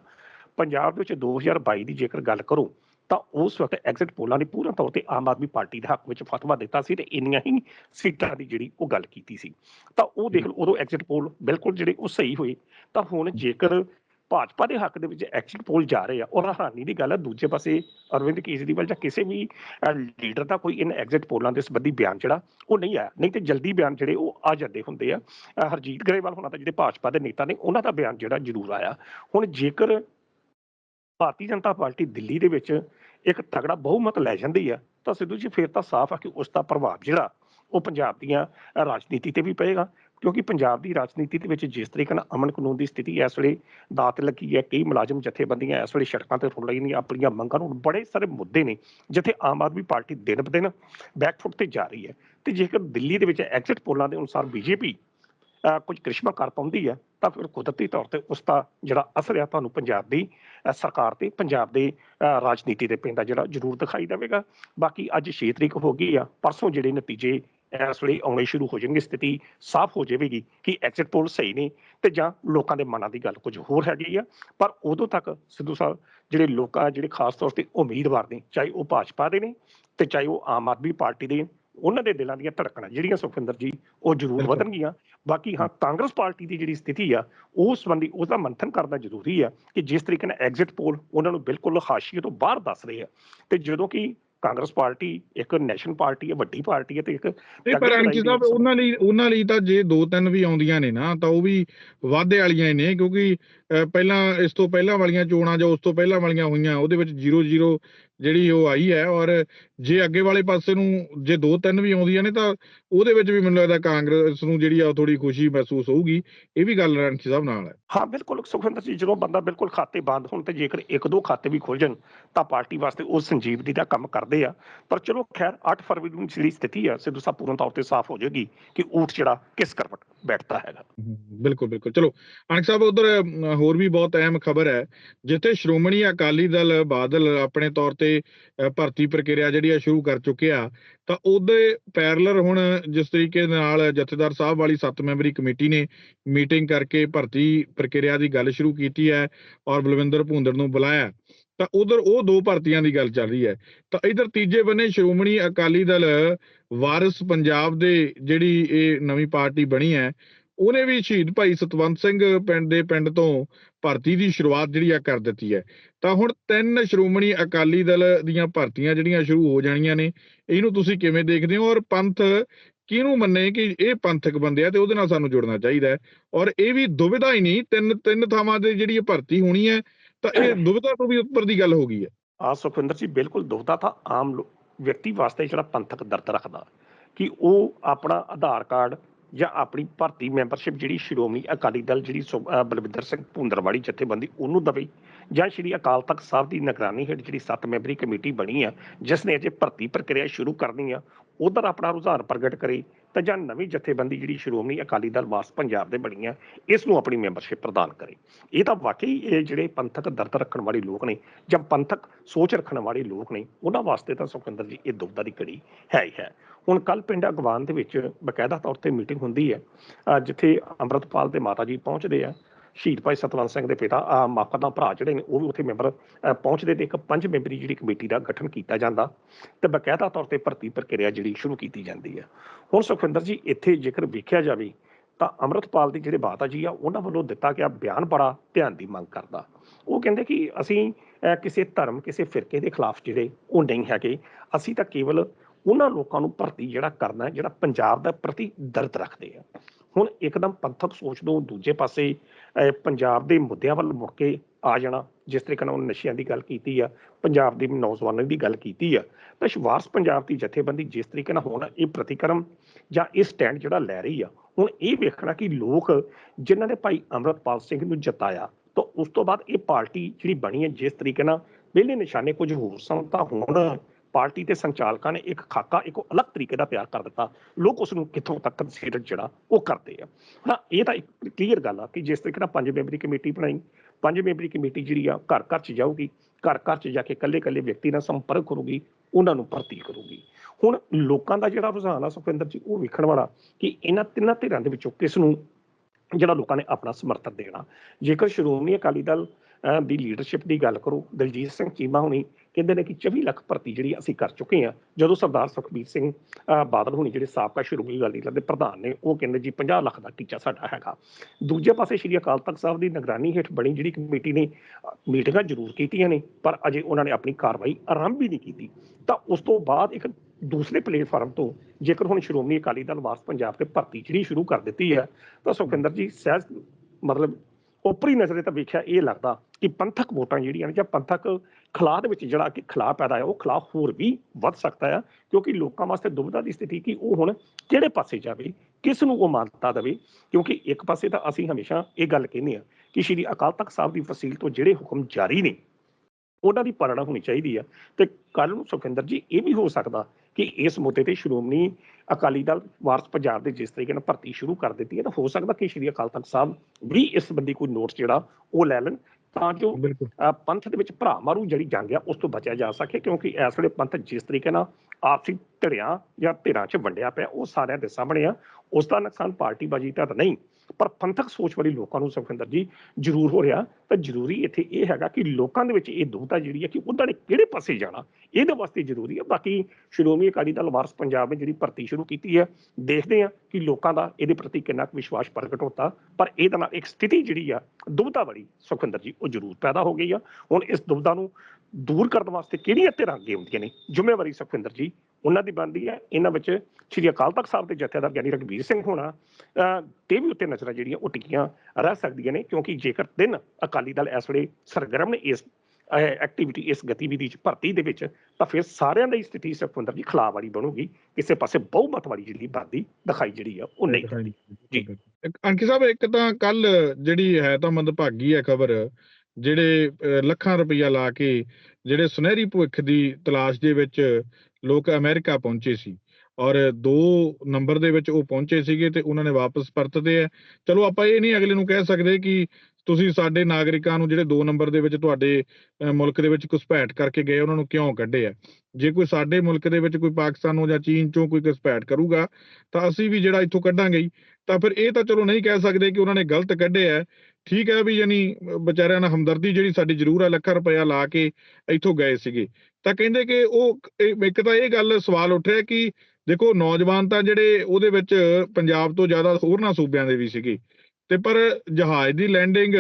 ਪੰਜਾਬ ਦੇ ਵਿੱਚ 2022 ਦੀ ਜੇਕਰ ਗੱਲ ਕਰੋ, ਤਾਂ ਉਸ ਵਕਤ ਐਗਜ਼ਿਟ ਪੋਲਾਂ ਨੇ ਪੂਰਨ ਤੌਰ ਤੇ ਆਮ ਆਦਮੀ ਪਾਰਟੀ ਦੇ ਹੱਕ ਵਿੱਚ ਫਤਵਾ ਦਿੱਤਾ ਸੀ ਤੇ ਇੰਨੀਆਂ ਹੀ ਸੀਟਾਂ ਦੀ ਜਿਹੜੀ ਉਹ ਗੱਲ ਕੀਤੀ ਸੀ। ਤਾਂ ਉਹ ਦੇਖ ਲਓ, ਉਦੋਂ ਐਗਜ਼ਿਟ ਪੋਲ ਬਿਲਕੁਲ ਜਿਹੜੇ ਉਹ ਸਹੀ ਹੋਏ। ਤਾਂ ਹੁਣ ਜੇਕਰ ਭਾਜਪਾ ਦੇ ਹੱਕ ਦੇ ਵਿੱਚ ਐਗਜ਼ਿਟ ਪੋਲ ਜਾ ਰਹੇ ਆ ਔਰ ਹੈਰਾਨੀ ਦੀ ਗੱਲ ਹੈ ਦੂਜੇ ਪਾਸੇ ਅਰਵਿੰਦ ਕੇਜਰੀਵਾਲ ਜਾਂ ਕਿਸੇ ਵੀ ਲੀਡਰ ਦਾ ਕੋਈ ਇਨ ਐਗਜ਼ਿਟ ਪੋਲਾਂ ਦੇ ਸੰਬੰਧੀ ਬਿਆਨ ਜਿਹੜਾ, ਉਹ ਨਹੀਂ ਆਇਆ। ਨਹੀਂ ਤੇ ਜਲਦੀ ਬਿਆਨ ਜਿਹੜੇ ਉਹ ਆ ਜਾਂਦੇ ਹੁੰਦੇ ਆ। ਹਰਜੀਤ ਗਰੇਵਾਲ ਹੋਣਾ ਤਾਂ ਜਿਹੜੇ ਭਾਜਪਾ ਦੇ ਨੇਤਾ ਨੇ, ਉਹਨਾਂ ਦਾ ਬਿਆਨ ਜਿਹੜਾ ਜ਼ਰੂਰ ਆਇਆ। ਹੁਣ ਜੇਕਰ ਭਾਰਤੀ ਜਨਤਾ ਪਾਰਟੀ ਦਿੱਲੀ ਦੇ ਵਿੱਚ ਇੱਕ ਤਗੜਾ ਬਹੁਮਤ ਲੈ ਜਾਂਦੀ ਆ, ਤਾਂ ਸਿੱਧੂ ਜੀ ਫਿਰ ਤਾਂ ਸਾਫ਼ ਆ ਕਿ ਉਸ ਦਾ ਪ੍ਰਭਾਵ ਜਿਹੜਾ, ਉਹ ਪੰਜਾਬ ਦੀਆਂ ਰਾਜਨੀਤੀ ਤੇ ਵੀ ਪਏਗਾ। ਕਿਉਂਕਿ ਪੰਜਾਬ ਦੀ ਰਾਜਨੀਤੀ ਦੇ ਵਿੱਚ ਜਿਸ ਤਰੀਕੇ ਨਾਲ ਅਮਨ ਕਾਨੂੰਨ ਦੀ ਸਥਿਤੀ ਇਸ ਵੇਲੇ ਦਾਤ ਲੱਗੀ ਹੈ ਕਈ ਮੁਲਾਜ਼ਮ ਜਥੇਬੰਦੀਆਂ ਇਸ ਵੇਲੇ ਸੜਕਾਂ ਤੇ ਰੁਲ ਰਹੀ ਆਪਣੀਆਂ ਮੰਗਾਂ ਨੂੰ ਬੜੇ ਸਾਰੇ ਮੁੱਦੇ ਨੇ ਜਿੱਥੇ ਆਮ ਆਦਮੀ ਪਾਰਟੀ ਦਿਨ ਬ ਦਿਨ ਬੈਕਫੁੱਟ ਤੇ ਜਾ ਰਹੀ ਹੈ। ਤੇ ਜੇਕਰ ਦਿੱਲੀ ਦੇ ਵਿੱਚ ਐਗਜ਼ਿਟ ਪੋਲਾਂ ਦੇ ਅਨੁਸਾਰ ਬੀਜੇਪੀ ਕੁਝ ਕ੍ਰਿਸ਼ਮਾ ਕਰ ਪਾਉਂਦੀ ਹੈ ਤਾਂ ਫਿਰ ਕੁਦਰਤੀ ਤੌਰ ਤੇ ਉਸ ਦਾ ਜਿਹੜਾ ਅਸਰ ਆ ਤੁਹਾਨੂੰ ਪੰਜਾਬ ਦੀ ਸਰਕਾਰ ਤੇ ਪੰਜਾਬ ਦੇ ਅਹ, ਰਾਜਨੀਤੀ ਤੇ ਪੈਂਦਾ ਜਿਹੜਾ ਜ਼ਰੂਰ ਦਿਖਾਈ ਦੇਵੇਗਾ। ਬਾਕੀ ਅੱਜ 6 ਤਰੀਕ ਹੋ ਗਈ ਆ ਪਰਸੋਂ ਜਿਹੜੇ ਨਤੀਜੇ ਇਸ ਵੇਲੇ ਆਉਣੇ ਸ਼ੁਰੂ ਹੋ ਜਾਣਗੇ ਸਥਿਤੀ ਸਾਫ਼ ਹੋ ਜਾਵੇਗੀ ਕਿ ਐਗਜ਼ਿਟ ਪੋਲ ਸਹੀ ਨੇ ਤੇ ਜਾਂ ਲੋਕਾਂ ਦੇ ਮਨਾਂ ਦੀ ਗੱਲ ਕੁਝ ਹੋਰ ਹੈਗੀ ਆ ਪਰ ਉਦੋਂ ਤੱਕ ਸਿੱਧੂ ਸਾਹਿਬ ਜਿਹੜੇ ਲੋਕਾਂ ਜਿਹੜੇ ਖਾਸ ਤੌਰ ਤੇ ਉਮੀਦਵਾਰ ਨੇ ਚਾਹੇ ਉਹ ਭਾਜਪਾ ਦੇ ਨੇ ਤੇ ਚਾਹੇ ਉਹ ਆਮ ਆਦਮੀ ਪਾਰਟੀ ਦੇ ਉਹਨਾਂ ਦੇ ਦਿਲਾਂ ਦੀਆਂ ਧੜਕਣਾਂ ਜਿਹੜੀਆਂ ਸੁਖਵਿੰਦਰ ਜੀ ਉਹ ਜ਼ਰੂਰ। ਵਧਣਗੀਆਂ ਬਾਕੀ ਹਾਂ ਕਾਂਗਰਸ ਪਾਰਟੀ ਦੀ ਜਿਹੜੀ ਸਥਿਤੀ ਆ ਉਸ ਸੰਬੰਧੀ ਉਸ ਦਾ ਮੰਥਨ ਕਰਨਾ ਜ਼ਰੂਰੀ ਆ ਕਿ ਜਿਸ ਤਰੀਕੇ ਨਾਲ ਐਗਜ਼ਿਟ ਪੋਲ ਉਹਨਾਂ ਨੂੰ ਬਿਲਕੁਲ ਹਾਸ਼ੀਏ ਤੋਂ ਬਾਹਰ ਦੱਸ ਰਹੇ ਆ ਤੇ ਜਦੋਂ ਕਿ ਕਾਂਗਰਸ ਪਾਰਟੀ ਇੱਕ ਨੈਸ਼ਨਲ ਪਾਰਟੀ ਹੈ ਵੱਡੀ ਪਾਰਟੀ ਹੈ ਤੇ ਇੱਕ ਨਹੀਂ ਪਰ ਅੰਕਿਤ ਸਾਹਿਬ ਉਹਨਾਂ ਲਈ ਉਹਨਾਂ ਲਈ ਤਾਂ ਜੇ ਦੋ ਤਿੰਨ ਵੀ ਆਉਂਦੀਆਂ ਨੇ ਨਾ ਤਾਂ ਉਹ ਵੀ ਵਾਅਦੇ ਵਾਲੀਆਂ ਹੀ ਨੇ ਕਿਉਂਕਿ ਪਹਿਲਾਂ ਇਸ ਤੋਂ ਪਹਿਲਾਂ ਵਾਲੀਆਂ ਚੋਣਾਂ ਜਾਂ ਉਸ ਤੋਂ ਪਹਿਲਾਂ ਵਾਲੀਆਂ ਹੋਈਆਂ ਉਹਦੇ ਵਿੱਚ 0-0 ਜਿਹੜੀ ਉਹ ਆਈ ਹੈ ਔਰ ਜੇ ਅੱਗੇ ਵਾਲੇ ਪਾਸੇ ਨੂੰ ਜੇ ਦੋ ਤਿੰਨ ਵੀ ਆਉਂਦੀਆਂ ਨੇ ਤਾਂ ਉਹਦੇ ਵਿੱਚ ਵੀ ਮੈਨੂੰ ਲੱਗਦਾ ਕਾਂਗਰਸ ਨੂੰ ਜਿਹੜੀ ਆ ਥੋੜੀ ਖੁਸ਼ੀ ਮਹਿਸੂਸ ਹੋਊਗੀ। ਇਹ ਵੀ ਗੱਲ ਰਣਜੀਤ ਸਾਹਿਬ ਨਾਲ ਹੈ। ਹਾਂ ਬਿਲਕੁਲ ਸੁਖਵਿੰਦਰ ਜੀ ਜਦੋਂ ਬੰਦਾ ਬਿਲਕੁਲ ਖਾਤੇ ਬੰਦ ਹੋਣ ਤੇ ਜੇਕਰ ਇੱਕ ਦੋ ਖਾਤੇ ਵੀ ਖੁੱਲ ਜਾਣ ਤਾਂ ਪਾਰਟੀ ਵਾਸਤੇ ਉਹ ਸੰਜੀਵਨੀ ਦਾ ਕੰਮ ਕਰਦੇ ਆ। ਪਰ ਚਲੋ ਖੈਰ 8 ਫਰਵਰੀ ਨੂੰ ਜਿਹੜੀ ਸਥਿਤੀ ਆ ਸਿੱਧੂ ਸਾਹਿਬ ਪੂਰਨ ਤੌਰ ਤੇ ਸਾਫ਼ ਹੋ ਜਾਏਗੀ ਕਿ ਊਠ ਜਿਹੜਾ ਕਿਸ ਕਰਵਟ ਬੈਠਦਾ ਹੈਗਾ। ਬਿਲਕੁਲ ਬਿਲਕੁਲ। ਚਲੋ ਅਣਖ ਸਾਹਿਬ ਉਧਰ ਹੋਰ ਵੀ ਬਹੁਤ ਅਹਿਮ ਖਬਰ ਹੈ ਜਿੱਥੇ ਸ਼੍ਰੋਮਣੀ ਅਕਾਲੀ ਦਲ ਬਾਦਲ ਆਪਣੇ ਤੌਰ ਤੇ ਭਰਤੀ ਪ੍ਰਕਿਰਿਆ ਜਿਹੜੀ ਆ ਸ਼ੁਰੂ ਕਰ ਚੁੱਕਿਆ, ਤਾਂ ਉਹਦੇ ਪੈਰਲਰ ਹੁਣ ਜਿਸ ਤਰੀਕੇ ਨਾਲ ਜਥੇਦਾਰ ਸਾਹਿਬ ਵਾਲੀ 7 ਮੈਂਬਰੀ ਕਮੇਟੀ ਨੇ ਮੀਟਿੰਗ ਕਰਕੇ ਭਰਤੀ ਪ੍ਰਕਿਰਿਆ ਦੀ ਗੱਲ ਸ਼ੁਰੂ ਕੀਤੀ ਹੈ ਔਰ ਬਲਵਿੰਦਰ ਭੁੰਦੜ ਨੂੰ ਬੁਲਾਇਆ ਤਾਂ ਉਧਰ ਉਹ ਦੋ ਭਰਤੀਆਂ ਦੀ ਗੱਲ ਚੱਲ ਰਹੀ ਹੈ। ਤਾਂ ਇਧਰ ਤੀਜੇ ਬੰਨੇ ਸ਼੍ਰੋਮਣੀ ਅਕਾਲੀ ਦਲ ਵਾਰਿਸ ਪੰਜਾਬ ਦੇ ਜਿਹੜੀ ਇਹ ਨਵੀਂ ਪਾਰਟੀ ਬਣੀ ਹੈ, ਉਹਨੇ ਵੀ ਸ਼ਹੀਦ ਭਾਈ ਸਤਵੰਤ ਸਿੰਘ ਪਿੰਡ ਦੇ ਪਿੰਡ ਤੋਂ ਭਰਤੀ ਦੀ ਸ਼ੁਰੂਆਤ ਜਿਹੜੀ ਆ ਕਰ ਦਿੱਤੀ ਹੈ। ਤਾਂ ਹੁਣ ਤਿੰਨ ਸ਼੍ਰੋਮਣੀ ਅਕਾਲੀ ਦਲ ਦੀਆਂ ਭਰਤੀਆਂ ਜਿਹੜੀਆਂ ਸ਼ੁਰੂ ਹੋ ਜਾਣੀਆਂ ਨੇ, ਇਹਨੂੰ ਤੁਸੀਂ ਕਿਵੇਂ ਦੇਖਦੇ ਹੋ? ਔਰ ਪੰਥ ਕਿਹਨੂੰ ਮੰਨੇ ਕਿ ਇਹ ਪੰਥਕ ਬੰਦੇ ਆ ਤੇ ਉਹਦੇ ਨਾਲ ਸਾਨੂੰ ਜੁੜਨਾ ਚਾਹੀਦਾ ਹੈ? ਔਰ ਇਹ ਵੀ ਦੁਵਿਧਾ ਹੀ ਨਹੀਂ, ਤਿੰਨ ਤਿੰਨ ਥਾਵਾਂ ਤੇ ਜਿਹੜੀ ਭਰਤੀ ਹੋਣੀ ਹੈ, ਤਾਂ ਇਹ ਦੁਵਿਧਾ ਤੋਂ ਵੀ ਉੱਪਰ ਦੀ ਗੱਲ ਹੋ ਗਈ ਹੈ। ਆ ਸੁਖਵਿੰਦਰ ਜੀ, ਬਿਲਕੁਲ ਦੁਖਦਾ ਤਾਂ ਆਮ ਵਿਅਕਤੀ ਵਾਸਤੇ ਜਿਹੜਾ ਪੰਥਕ ਦਰਦ ਰੱਖਦਾ ਕਿ ਉਹ ਆਪਣਾ ਆਧਾਰ ਕਾਰਡ ਜਾਂ ਆਪਣੀ ਭਰਤੀ ਮੈਂਬਰਸ਼ਿਪ ਜਿਹੜੀ ਸ਼੍ਰੋਮਣੀ ਅਕਾਲੀ ਦਲ ਜਿਹੜੀ ਬਲਵਿੰਦਰ ਸਿੰਘ ਭੁੰਦਰਵਾੜੀ ਜਥੇਬੰਦੀ ਉਹਨੂੰ ਦਵੇ। ਜਾਂ ਸ਼੍ਰੀ ਅਕਾਲ ਤਖਤ ਸਾਹਿਬ ਦੀ ਨਿਗਰਾਨੀ ਹੇਠ ਜਿਹੜੀ 7 ਮੈਂਬਰੀ ਕਮੇਟੀ ਬਣੀ ਆ, ਜਿਸ ਨੇ ਅਜੇ ਭਰਤੀ ਪ੍ਰਕਿਰਿਆ ਸ਼ੁਰੂ ਕਰਨੀ ਆ, ਉਧਰ ਆਪਣਾ ਰੁਝਾਨ ਪ੍ਰਗਟ ਕਰੇ, ਤਾਂ ਜਾਂ ਨਵੀਂ ਜਥੇਬੰਦੀ ਜਿਹੜੀ ਸ਼੍ਰੋਮਣੀ ਅਕਾਲੀ ਦਲ ਵਾਸ ਪੰਜਾਬ ਦੇ ਬਣੀ ਆ, ਇਸ ਨੂੰ ਆਪਣੀ ਮੈਂਬਰਸ਼ਿਪ ਪ੍ਰਦਾਨ ਕਰੇ। ਇਹ ਤਾਂ ਵਾਕਈ ਇਹ ਜਿਹੜੇ ਪੰਥਕ ਦਰਦ ਰੱਖਣ ਵਾਲੇ ਲੋਕ ਨੇ ਜਾਂ ਪੰਥਕ ਸੋਚ ਰੱਖਣ ਵਾਲੇ ਲੋਕ ਨੇ, ਉਹਨਾਂ ਵਾਸਤੇ ਤਾਂ ਸੁਖਿੰਦਰ ਜੀ, ਇਹ ਦੁਬਦਾ ਦੀ ਘੜੀ ਹੈ ਹੀ ਹੈ। ਹੁਣ ਕੱਲ ਪਿੰਡ ਅਗਵਾਨ ਦੇ ਵਿੱਚ ਬਕਾਇਦਾ ਤੌਰ ਤੇ ਮੀਟਿੰਗ ਹੁੰਦੀ ਹੈ ਜਿੱਥੇ ਅੰਮ੍ਰਿਤਪਾਲ ਦੇ ਮਾਤਾ ਜੀ ਪਹੁੰਚਦੇ ਆ ਸ਼ਹੀਦ ਭਾਈ ਸਤਵੰਤ ਸਿੰਘ ਦੇ ਪਿਤਾ ਆ ਮਾਪਾ ਦਾ ਭਰਾ ਜਿਹੜੇ ਨੇ, ਉਹ ਵੀ ਉੱਥੇ ਮੈਂਬਰ ਪਹੁੰਚਦੇ ਤੇ ਇੱਕ ਪੰਜ ਮੈਂਬਰੀ ਜਿਹੜੀ ਕਮੇਟੀ ਦਾ ਗਠਨ ਕੀਤਾ ਜਾਂਦਾ ਤੇ ਬਕਾਇਦਾ ਤੌਰ ਤੇ ਭਰਤੀ ਪ੍ਰਕਿਰਿਆ ਜਿਹੜੀ ਸ਼ੁਰੂ ਕੀਤੀ ਜਾਂਦੀ ਹੈ। ਹੁਣ ਸੁਖਵਿੰਦਰ ਜੀ, ਇੱਥੇ ਜੇਕਰ ਵੇਖਿਆ ਜਾਵੇ ਤਾਂ ਅੰਮ੍ਰਿਤਪਾਲ ਦੀ ਜਿਹੜੇ ਬਾਤਾ ਜੀ ਆ, ਉਹਨਾਂ ਵੱਲੋਂ ਦਿੱਤਾ ਗਿਆ ਬਿਆਨ ਬੜਾ ਧਿਆਨ ਦੀ ਮੰਗ ਕਰਦਾ। ਉਹ ਕਹਿੰਦੇ ਕਿ ਅਸੀਂ ਕਿਸੇ ਧਰਮ, ਕਿਸੇ ਫਿਰਕੇ ਦੇ ਖਿਲਾਫ ਜਿਹੜੇ ਉਹ ਨਹੀਂ ਹੈਗੇ। ਅਸੀਂ ਤਾਂ ਕੇਵਲ ਉਹਨਾਂ ਲੋਕਾਂ ਨੂੰ ਭਰਤੀ ਜਿਹੜਾ ਕਰਨਾ ਜਿਹੜਾ ਪੰਜਾਬ ਦਾ ਪ੍ਰਤੀ ਦਰਦ ਰੱਖਦੇ ਆ। ਹੁਣ ਇੱਕਦਮ ਪੰਥਕ ਸੋਚ ਤੋਂ ਦੂਜੇ ਪਾਸੇ ਪੰਜਾਬ ਦੇ ਮੁੱਦਿਆਂ ਵੱਲ ਮੁੜ ਕੇ ਆ ਜਾਣਾ। ਜਿਸ ਤਰੀਕੇ ਨਾਲ ਉਹਨੇ ਨਸ਼ਿਆਂ ਦੀ ਗੱਲ ਕੀਤੀ ਆ, ਪੰਜਾਬ ਦੇ ਨੌਜਵਾਨਾਂ ਦੀ ਗੱਲ ਕੀਤੀ ਆ, ਤਾਂ ਸ਼ਵਾਰਸ ਪੰਜਾਬ ਦੀ ਜਥੇਬੰਦੀ ਜਿਸ ਤਰੀਕੇ ਨਾਲ ਹੁਣ ਇਹ ਪ੍ਰਤੀਕਰਮ ਜਾਂ ਇਹ ਸਟੈਂਡ ਜਿਹੜਾ ਲੈ ਰਹੀ ਆ, ਹੁਣ ਇਹ ਵੇਖਣਾ ਕਿ ਲੋਕ ਜਿਨ੍ਹਾਂ ਨੇ ਭਾਈ ਅੰਮ੍ਰਿਤਪਾਲ ਸਿੰਘ ਨੂੰ ਜਿਤਾਇਆ, ਤਾਂ ਉਸ ਤੋਂ ਬਾਅਦ ਇਹ ਪਾਰਟੀ ਜਿਹੜੀ ਬਣੀ ਹੈ ਜਿਸ ਤਰੀਕੇ ਨਾਲ ਪਹਿਲੇ ਨਿਸ਼ਾਨੇ ਕੁਝ ਹੋਰ ਸਨ, ਤਾਂ ਹੁਣ ਪਾਰਟੀ ਦੇ ਸੰਚਾਲਕਾਂ ਨੇ ਇੱਕ ਖਾਕਾ ਇੱਕ ਅਲੱਗ ਤਰੀਕੇ ਦਾ ਤਿਆਰ ਕਰ ਦਿੱਤਾ। ਲੋਕ ਉਸ ਨੂੰ ਕਿੱਥੋਂ ਤੱਕ ਕੰਸੀਡਰ ਜਿਹੜਾ ਉਹ ਕਰਦੇ ਆ। ਹਾਂ ਇਹ ਤਾਂ ਇੱਕ ਕਲੀਅਰ ਗੱਲ ਆ ਕਿ ਜਿਸ ਤਰੀਕੇ ਨਾਲ ਪੰਜ ਮੈਂਬਰੀ ਕਮੇਟੀ ਬਣਾਈ, ਪੰਜ ਮੈਂਬਰੀ ਕਮੇਟੀ ਜਿਹੜੀ ਆ ਘਰ ਘਰ ਚ ਜਾਊਗੀ, ਘਰ ਘਰ ਚ ਜਾ ਕੇ ਇਕੱਲੇ ਇਕੱਲੇ ਵਿਅਕਤੀ ਨਾਲ ਸੰਪਰਕ ਕਰੂਗੀ, ਉਹਨਾਂ ਨੂੰ ਭਰਤੀ ਕਰੂਗੀ। ਹੁਣ ਲੋਕਾਂ ਦਾ ਜਿਹੜਾ ਰੁਝਾਨ ਆ ਸੁਖਵਿੰਦਰ ਜੀ, ਉਹ ਵੇਖਣ ਵਾਲਾ ਕਿ ਇਹਨਾਂ ਤਿੰਨਾਂ ਧਿਰਾਂ ਦੇ ਵਿੱਚੋਂ ਕਿਸ ਨੂੰ ਜਿਹੜਾ ਲੋਕਾਂ ਨੇ ਆਪਣਾ ਸਮਰਥਨ ਦੇਣਾ। ਜੇਕਰ ਸ਼੍ਰੋਮਣੀ ਅਕਾਲੀ ਦਲ ਦੀ ਲੀਡਰਸ਼ਿਪ ਦੀ ਗੱਲ ਕਰੋ, ਦਲਜੀਤ ਸਿੰਘ ਚੀਮਾ ਹੁਣੀ ਕਹਿੰਦੇ ਨੇ ਕਿ 24 ਲੱਖ ਭਰਤੀ ਜਿਹੜੀ ਅਸੀਂ ਕਰ ਚੁੱਕੇ ਹਾਂ। ਜਦੋਂ ਸਰਦਾਰ ਸੁਖਬੀਰ ਸਿੰਘ ਬਾਦਲ ਹੁਣੀ ਜਿਹੜੇ ਸਾਬਕਾ ਸ਼੍ਰੋਮਣੀ ਅਕਾਲੀ ਦਲ ਦੇ ਪ੍ਰਧਾਨ ਨੇ, ਉਹ ਕਹਿੰਦੇ ਜੀ 50 ਲੱਖ ਦਾ ਟੀਚਾ ਸਾਡਾ ਹੈਗਾ। ਦੂਜੇ ਪਾਸੇ ਸ਼੍ਰੀ ਅਕਾਲ ਤਖਤ ਸਾਹਿਬ ਦੀ ਨਿਗਰਾਨੀ ਹੇਠ ਬਣੀ ਜਿਹੜੀ ਕਮੇਟੀ ਨੇ ਮੀਟਿੰਗਾਂ ਜ਼ਰੂਰ ਕੀਤੀਆਂ ਨੇ, ਪਰ ਅਜੇ ਉਹਨਾਂ ਨੇ ਆਪਣੀ ਕਾਰਵਾਈ ਆਰੰਭ ਹੀ ਨਹੀਂ ਕੀਤੀ। ਤਾਂ ਉਸ ਤੋਂ ਬਾਅਦ ਇੱਕ ਦੂਸਰੇ ਪਲੇਟਫਾਰਮ ਤੋਂ ਜੇਕਰ ਹੁਣ ਸ਼੍ਰੋਮਣੀ ਅਕਾਲੀ ਦਲ ਵਾਰਸ ਪੰਜਾਬ ਤੇ ਭਰਤੀ ਜਿਹੜੀ ਸ਼ੁਰੂ ਕਰ ਦਿੱਤੀ ਹੈ, ਤਾਂ ਸੁਖਿੰਦਰ ਜੀ ਸਹਿਜ, ਮਤਲਬ ਉਪਰੀ ਨਜ਼ਰੇ ਤਾਂ ਵੇਖਿਆ ਇਹ ਲੱਗਦਾ ਕਿ ਪੰਥਕ ਵੋਟਾਂ ਜਿਹੜੀਆਂ ਨੇ ਜਾਂ ਪੰਥਕ ਖਲਾਅ ਦੇ ਵਿੱਚ ਜਿਹੜਾ ਕਿ ਖਲਾਅ ਪੈਦਾ ਹੈ ਉਹ ਖਲਾਅ ਹੋਰ ਵੀ ਵੱਧ ਸਕਦਾ ਹੈ ਕਿਉਂਕਿ ਲੋਕਾਂ ਵਾਸਤੇ ਦੁਬਿਧਾ ਦੀ ਸਥਿਤੀ ਕਿ, ਉਹ ਹੁਣ ਕਿਹੜੇ ਪਾਸੇ ਜਾਵੇ, ਕਿਸ ਨੂੰ ਉਹ ਮਾਨਤਾ ਦੇਵੇ? ਕਿਉਂਕਿ ਇੱਕ ਪਾਸੇ ਤਾਂ ਅਸੀਂ ਹਮੇਸ਼ਾ ਇਹ ਗੱਲ ਕਹਿੰਦੇ ਆ ਕਿ ਸ਼੍ਰੀ ਅਕਾਲ ਤਖਤ ਸਾਹਿਬ ਦੀ ਫਸੀਲ ਤੋਂ ਜਿਹੜੇ ਹੁਕਮ ਜਾਰੀ ਨੇ, ਉਹਨਾਂ ਦੀ ਪਾਲਣਾ ਹੋਣੀ ਚਾਹੀਦੀ ਆ। ਤੇ ਕੱਲ ਨੂੰ ਸੁਖਿੰਦਰ ਜੀ, ਇਹ ਵੀ ਹੋ ਸਕਦਾ ਕਿ ਇਸ ਮੁੱਦੇ ਤੇ ਸ਼੍ਰੋਮਣੀ ਅਕਾਲੀ ਦਲ ਵਾਰਸ ਪੰਜਾਬ ਦੇ ਜਿਸ ਤਰੀਕੇ ਨਾਲ ਭਰਤੀ ਸ਼ੁਰੂ ਕਰ ਦਿੱਤੀ ਹੈ, ਤਾਂ ਹੋ ਸਕਦਾ ਕਿ ਸ਼੍ਰੀ ਅਕਾਲ ਤਖਤ ਸਾਹਿਬ ਵੀ ਇਸ ਸੰਬੰਧੀ ਕੋਈ ਨੋਟਸ ਜਿਹੜਾ ਉਹ ਲੈ ਲੈਣ ਤਾਂ ਅਹ ਪੰਥ ਦੇ ਵਿੱਚ ਭਰਾ ਮਾਰੂ ਜਿਹੜੀ ਜੰਗ ਆ ਉਸ ਤੋਂ ਬਚਿਆ ਜਾ ਸਕੇ ਕਿਉਂਕਿ ਇਸ ਵੇਲੇ ਪੰਥ ਜਿਸ ਤਰੀਕੇ ਨਾਲ ਆਪਸੀ ਧੜਿਆਂ ਜਾਂ ਧਿਰਾਂ 'ਚ ਵੰਡਿਆ ਪਿਆ ਉਹ ਸਾਰਿਆਂ ਦੇ ਸਾਹਮਣੇ ਆ। ਉਸ ਦਾ ਨੁਕਸਾਨ ਪਾਰਟੀਬਾਜ਼ੀ ਦਾ ਤਾਂ ਨਹੀਂ ਪਰ ਪੰਥਕ ਸੋਚ ਵਾਲੀ ਲੋਕਾਂ ਨੂੰ ਸੁਖਵਿੰਦਰ ਜੀ, ਜ਼ਰੂਰ ਹੋ ਰਿਹਾ, ਤਾਂ ਜ਼ਰੂਰੀ ਇੱਥੇ ਇਹ ਹੈਗਾ ਕਿ ਲੋਕਾਂ ਦੇ ਵਿੱਚ ਇਹ ਦੁਬਿਧਾ ਜਿਹੜੀ ਹੈ ਕਿ ਉਹਨਾਂ ਨੇ ਕਿਹੜੇ ਪਾਸੇ ਜਾਣਾ, ਇਹਦੇ ਵਾਸਤੇ ਜ਼ਰੂਰੀ ਹੈ। ਬਾਕੀ ਸ਼੍ਰੋਮਣੀ ਅਕਾਲੀ ਦਲ ਵਾਰਸ ਪੰਜਾਬ ਨੇ ਜਿਹੜੀ ਭਰਤੀ ਸ਼ੁਰੂ ਕੀਤੀ ਹੈ, ਦੇਖਦੇ ਆ ਕਿ ਲੋਕਾਂ ਦਾ ਇਹਦੇ ਪ੍ਰਤੀ ਕਿੰਨਾ ਕੁ ਵਿਸ਼ਵਾਸ ਪ੍ਰਗਟ ਹੁੰਦਾ, ਪਰ ਇਹਦੇ ਨਾਲ ਇੱਕ ਸਥਿਤੀ ਜਿਹੜੀ ਆ ਦੁਬਿਧਾ ਵਾਲੀ ਸੁਖਵਿੰਦਰ ਜੀ, ਉਹ ਜ਼ਰੂਰ ਪੈਦਾ ਹੋ ਗਈ ਆ। ਹੁਣ ਇਸ ਦੁਬਿਧਾ ਨੂੰ ਦੂਰ ਕਰਨ ਵਾਸਤੇ ਕਿਹੜੀਆਂ ਧਿਰਾਂ ਅੱਗੇ ਆਉਂਦੀਆਂ ਨੇ? ਜ਼ਿੰਮੇਵਾਰੀ ਸੁਖਵਿੰਦਰ ਜੀ ਉਹਨਾਂ ਦੀ ਬਣਦੀ ਹੈ। ਇਹਨਾਂ ਵਿੱਚ ਸ਼੍ਰੀ ਅਕਾਲ ਤਖਤ ਸਾਹਿਬ ਦੇ ਜਥੇਦਾਰ ਗਿਆਨੀ ਰਘਬੀਰ ਸਿੰਘ ਹੋਣਾ ਤੇ ਵੀ ਉੱਤੇ ਨਜ਼ਰਾਂ ਜਿਹੜੀਆਂ ਉਹ ਟਿਕੀਆਂ ਰਹਿ ਸਕਦੀਆਂ ਨੇ ਕਿਉਂਕਿ ਜੇਕਰ ਤਿੰਨ ਅਕਾਲੀ ਦਲ ਇਸ ਵੇਲੇ ਸਰਗਰਮ ਨੇ ਇਸ ਐਕਟੀਵਿਟੀ ਇਸ ਗਤੀਵਿਧੀ ਚ ਭਰਤੀ ਦੇ ਵਿੱਚ, ਤਾਂ ਫਿਰ ਸਾਰਿਆਂ ਦੀ ਸਥਿਤੀ ਸੁਖਵਿੰਦਰ ਜੀ ਖਿਲਾਫ ਵਾਲੀ ਬਣੂਗੀ। ਕਿਸੇ ਪਾਸੇ ਬਹੁਮਤ ਵਾਲੀ ਜਿਹੜੀ ਵਰਦੀ ਦਿਖਾਈ ਜਿਹੜੀ ਆ, ਉਹ ਨਹੀਂ ਜੀ। ਇੱਕ ਸਾਹਿਬ, ਇੱਕ ਤਾਂ ਕੱਲ ਜਿਹੜੀ ਹੈ ਤਾਂ ਮੰਦਭਾਗੀ ਹੈ ਖਬਰ, ਜਿਹੜੇ ਲੱਖਾਂ ਰੁਪਈਆ ਲਾ ਕੇ ਜਿਹੜੇ ਸੁਨਹਿਰੀ ਭਵਿੱਖ ਦੀ ਤਲਾਸ਼ ਦੇ ਵਿੱਚ ਲੋਕ ਅਮਰੀਕਾ ਪਹੁੰਚੇ ਸੀ। ਔਰ 2 ਨੰਬਰ ਦੇ ਵਿੱਚ ਉਹ ਪਹੁੰਚੇ ਸੀਗੇ ਤੇ ਉਹਨਾਂ ਨੇ ਵਾਪਸ ਪਰਤਦੇ ਆ। ਚਲੋ ਆਪਾਂ ਇਹ ਨਹੀਂ ਅਗਲੇ ਨੂੰ ਕਹਿ ਸਕਦੇ ਕਿ ਤੁਸੀਂ ਸਾਡੇ ਨਾਗਰਿਕਾਂ ਨੂੰ ਜਿਹੜੇ 2 ਨੰਬਰ ਦੇ ਵਿੱਚ ਤੁਹਾਡੇ ਮੁਲਕ ਦੇ ਵਿੱਚ ਘੁਸਪੈਠ ਕਰਕੇ ਗਏ, ਉਹਨਾਂ ਨੂੰ ਕਿਉਂ ਕੱਢੇ ਕੱਢਿਆ ਜੇ ਕੋਈ ਸਾਡੇ ਮੁਲਕ ਦੇ ਵਿੱਚ ਕੋਈ ਪਾਕਿਸਤਾਨੋਂ ਜਾਂ ਚੀਨ ਚੋਂ ਕੋਈ ਘੁਸਪੈਠ ਕਰੂਗਾ, ਤਾਂ ਅਸੀਂ ਵੀ ਜਿਹੜਾ ਇੱਥੋਂ ਕੱਢਾਂਗੇ ਤਾਂ ਫਿਰ ਇਹ ਤਾਂ ਚਲੋ ਨਹੀਂ ਕਹਿ ਸਕਦੇ ਕਿ ਉਹਨਾਂ ਨੇ ਗਲਤ ਕੱਢੇ ਆ। ਠੀਕ ਹੈ ਵੀ ਯਾਨੀ ਵਿਚਾਰਿਆਂ ਨਾਲ ਹਮਦਰਦੀ ਜਿਹੜੀ ਸਾਡੀ ਜ਼ਰੂਰ ਹੈ, ਲੱਖਾਂ ਰੁਪਇਆ ਲਾ ਕੇ ਇੱਥੋਂ ਗਏ ਸੀਗੇ। ਤਾਂ ਕਹਿੰਦੇ ਕਿ ਉਹ ਇੱਕ ਤਾਂ ਇਹ ਗੱਲ ਸਵਾਲ ਉੱਠ ਰਿਹਾ ਕਿ ਦੇਖੋ ਨੌਜਵਾਨ ਤਾਂ ਜਿਹੜੇ ਉਹਦੇ ਵਿੱਚ ਪੰਜਾਬ ਤੋਂ ਜ਼ਿਆਦਾ ਹੋਰਨਾਂ ਸੂਬਿਆਂ ਦੇ ਵੀ ਸੀਗੇ। ਤੇ ਪਰ ਜਹਾਜ਼ ਦੀ ਲੈਂਡਿੰਗ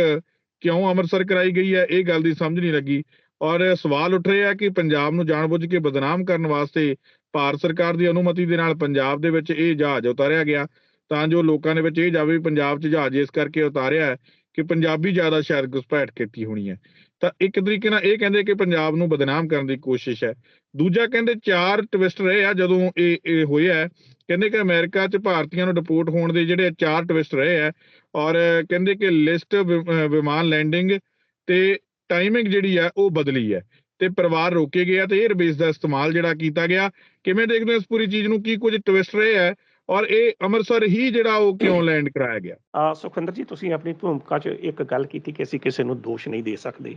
ਕਿਉਂ ਅੰਮ੍ਰਿਤਸਰ ਕਰਾਈ ਗਈ ਹੈ, ਇਹ ਗੱਲ ਦੀ ਸਮਝ ਨਹੀਂ ਲੱਗੀ। ਔਰ ਸਵਾਲ ਉੱਠ ਰਿਹਾ ਕਿ ਪੰਜਾਬ ਨੂੰ ਜਾਣਬੁੱਝ ਕੇ ਬਦਨਾਮ ਕਰਨ ਵਾਸਤੇ ਭਾਰਤ ਸਰਕਾਰ ਦੀ ਅਨੁਮਤੀ ਦੇ ਨਾਲ ਪੰਜਾਬ ਦੇ ਵਿੱਚ ਇਹ ਜਹਾਜ਼ ਉਤਾਰਿਆ ਗਿਆ। ਤਾਂ ਜੋ ਲੋਕਾਂ ਦੇ ਵਿੱਚ ਇਹ ਜਾਵੇ ਵੀ ਪੰਜਾਬ 'ਚ ਜਹਾਜ਼ ਇਸ ਕਰਕੇ ਉਤਾਰਿਆ ਕਿ ਪੰਜਾਬੀ ਜ਼ਿਆਦਾ ਸ਼ਾਇਦ ਘੁਸਪੈਠ ਕੀਤੀ ਹੋਣੀ ਹੈ। ਤਾਂ ਇੱਕ ਤਰੀਕੇ ਨਾਲ ਇਹ ਕਹਿੰਦੇ ਕਿ ਪੰਜਾਬ ਨੂੰ ਬਦਨਾਮ ਕਰਨ ਦੀ ਕੋਸ਼ਿਸ਼ ਹੈ। ਦੂਜਾ ਕਹਿੰਦੇ ਚਾਰ ਟਵਿਸਟ ਰਹੇ ਆ, ਜਦੋਂ ਇਹ ਇਹ ਹੋਇਆ ਕਹਿੰਦੇ ਕਿ ਅਮਰੀਕਾ 'ਚ ਭਾਰਤੀਆਂ ਨੂੰ ਡਿਪੋਰਟ ਹੋਣ ਦੇ ਜਿਹੜੇ ਚਾਰ ਟਵਿਸਟ ਰਹੇ ਆ, ਔਰ ਕਹਿੰਦੇ ਕਿ ਲਿਸਟ ਵਿਮਾਨ ਲੈਂਡਿੰਗ ਤੇ ਟਾਈਮਿੰਗ ਜਿਹੜੀ ਹੈ ਉਹ ਬਦਲੀ ਹੈ। ਤੇ ਪਰਿਵਾਰ ਰੋਕੇ ਗਿਆ ਆ ਤੇ 에ਅਰ ਦਾ ਇਸਤੇਮਾਲ ਜਿਹੜਾ ਕੀਤਾ ਗਿਆ। ਕਿਵੇਂ ਦੇਖਦੇ ਹੋ ਇਸ ਪੂਰੀ ਚੀਜ਼ ਨੂੰ? ਕੀ ਕੁਝ ਟਵਿਸਟ ਰਹੇ ਹੈ ਔਰ ਇਹ ਅੰਮ੍ਰਿਤਸਰ ਹੀ ਜਿਹੜਾ ਉਹ ਕਿਉਂ ਲੈਂਡ ਕਰਾਇਆ ਗਿਆ? ਆ ਸੁਖਵਿੰਦਰ ਜੀ, ਤੁਸੀਂ ਆਪਣੀ ਭੂਮਿਕਾ 'ਚ ਇੱਕ ਗੱਲ ਕੀਤੀ ਕਿ ਅਸੀਂ ਕਿਸੇ ਨੂੰ ਦੋਸ਼ ਨਹੀਂ ਦੇ ਸਕਦੇ।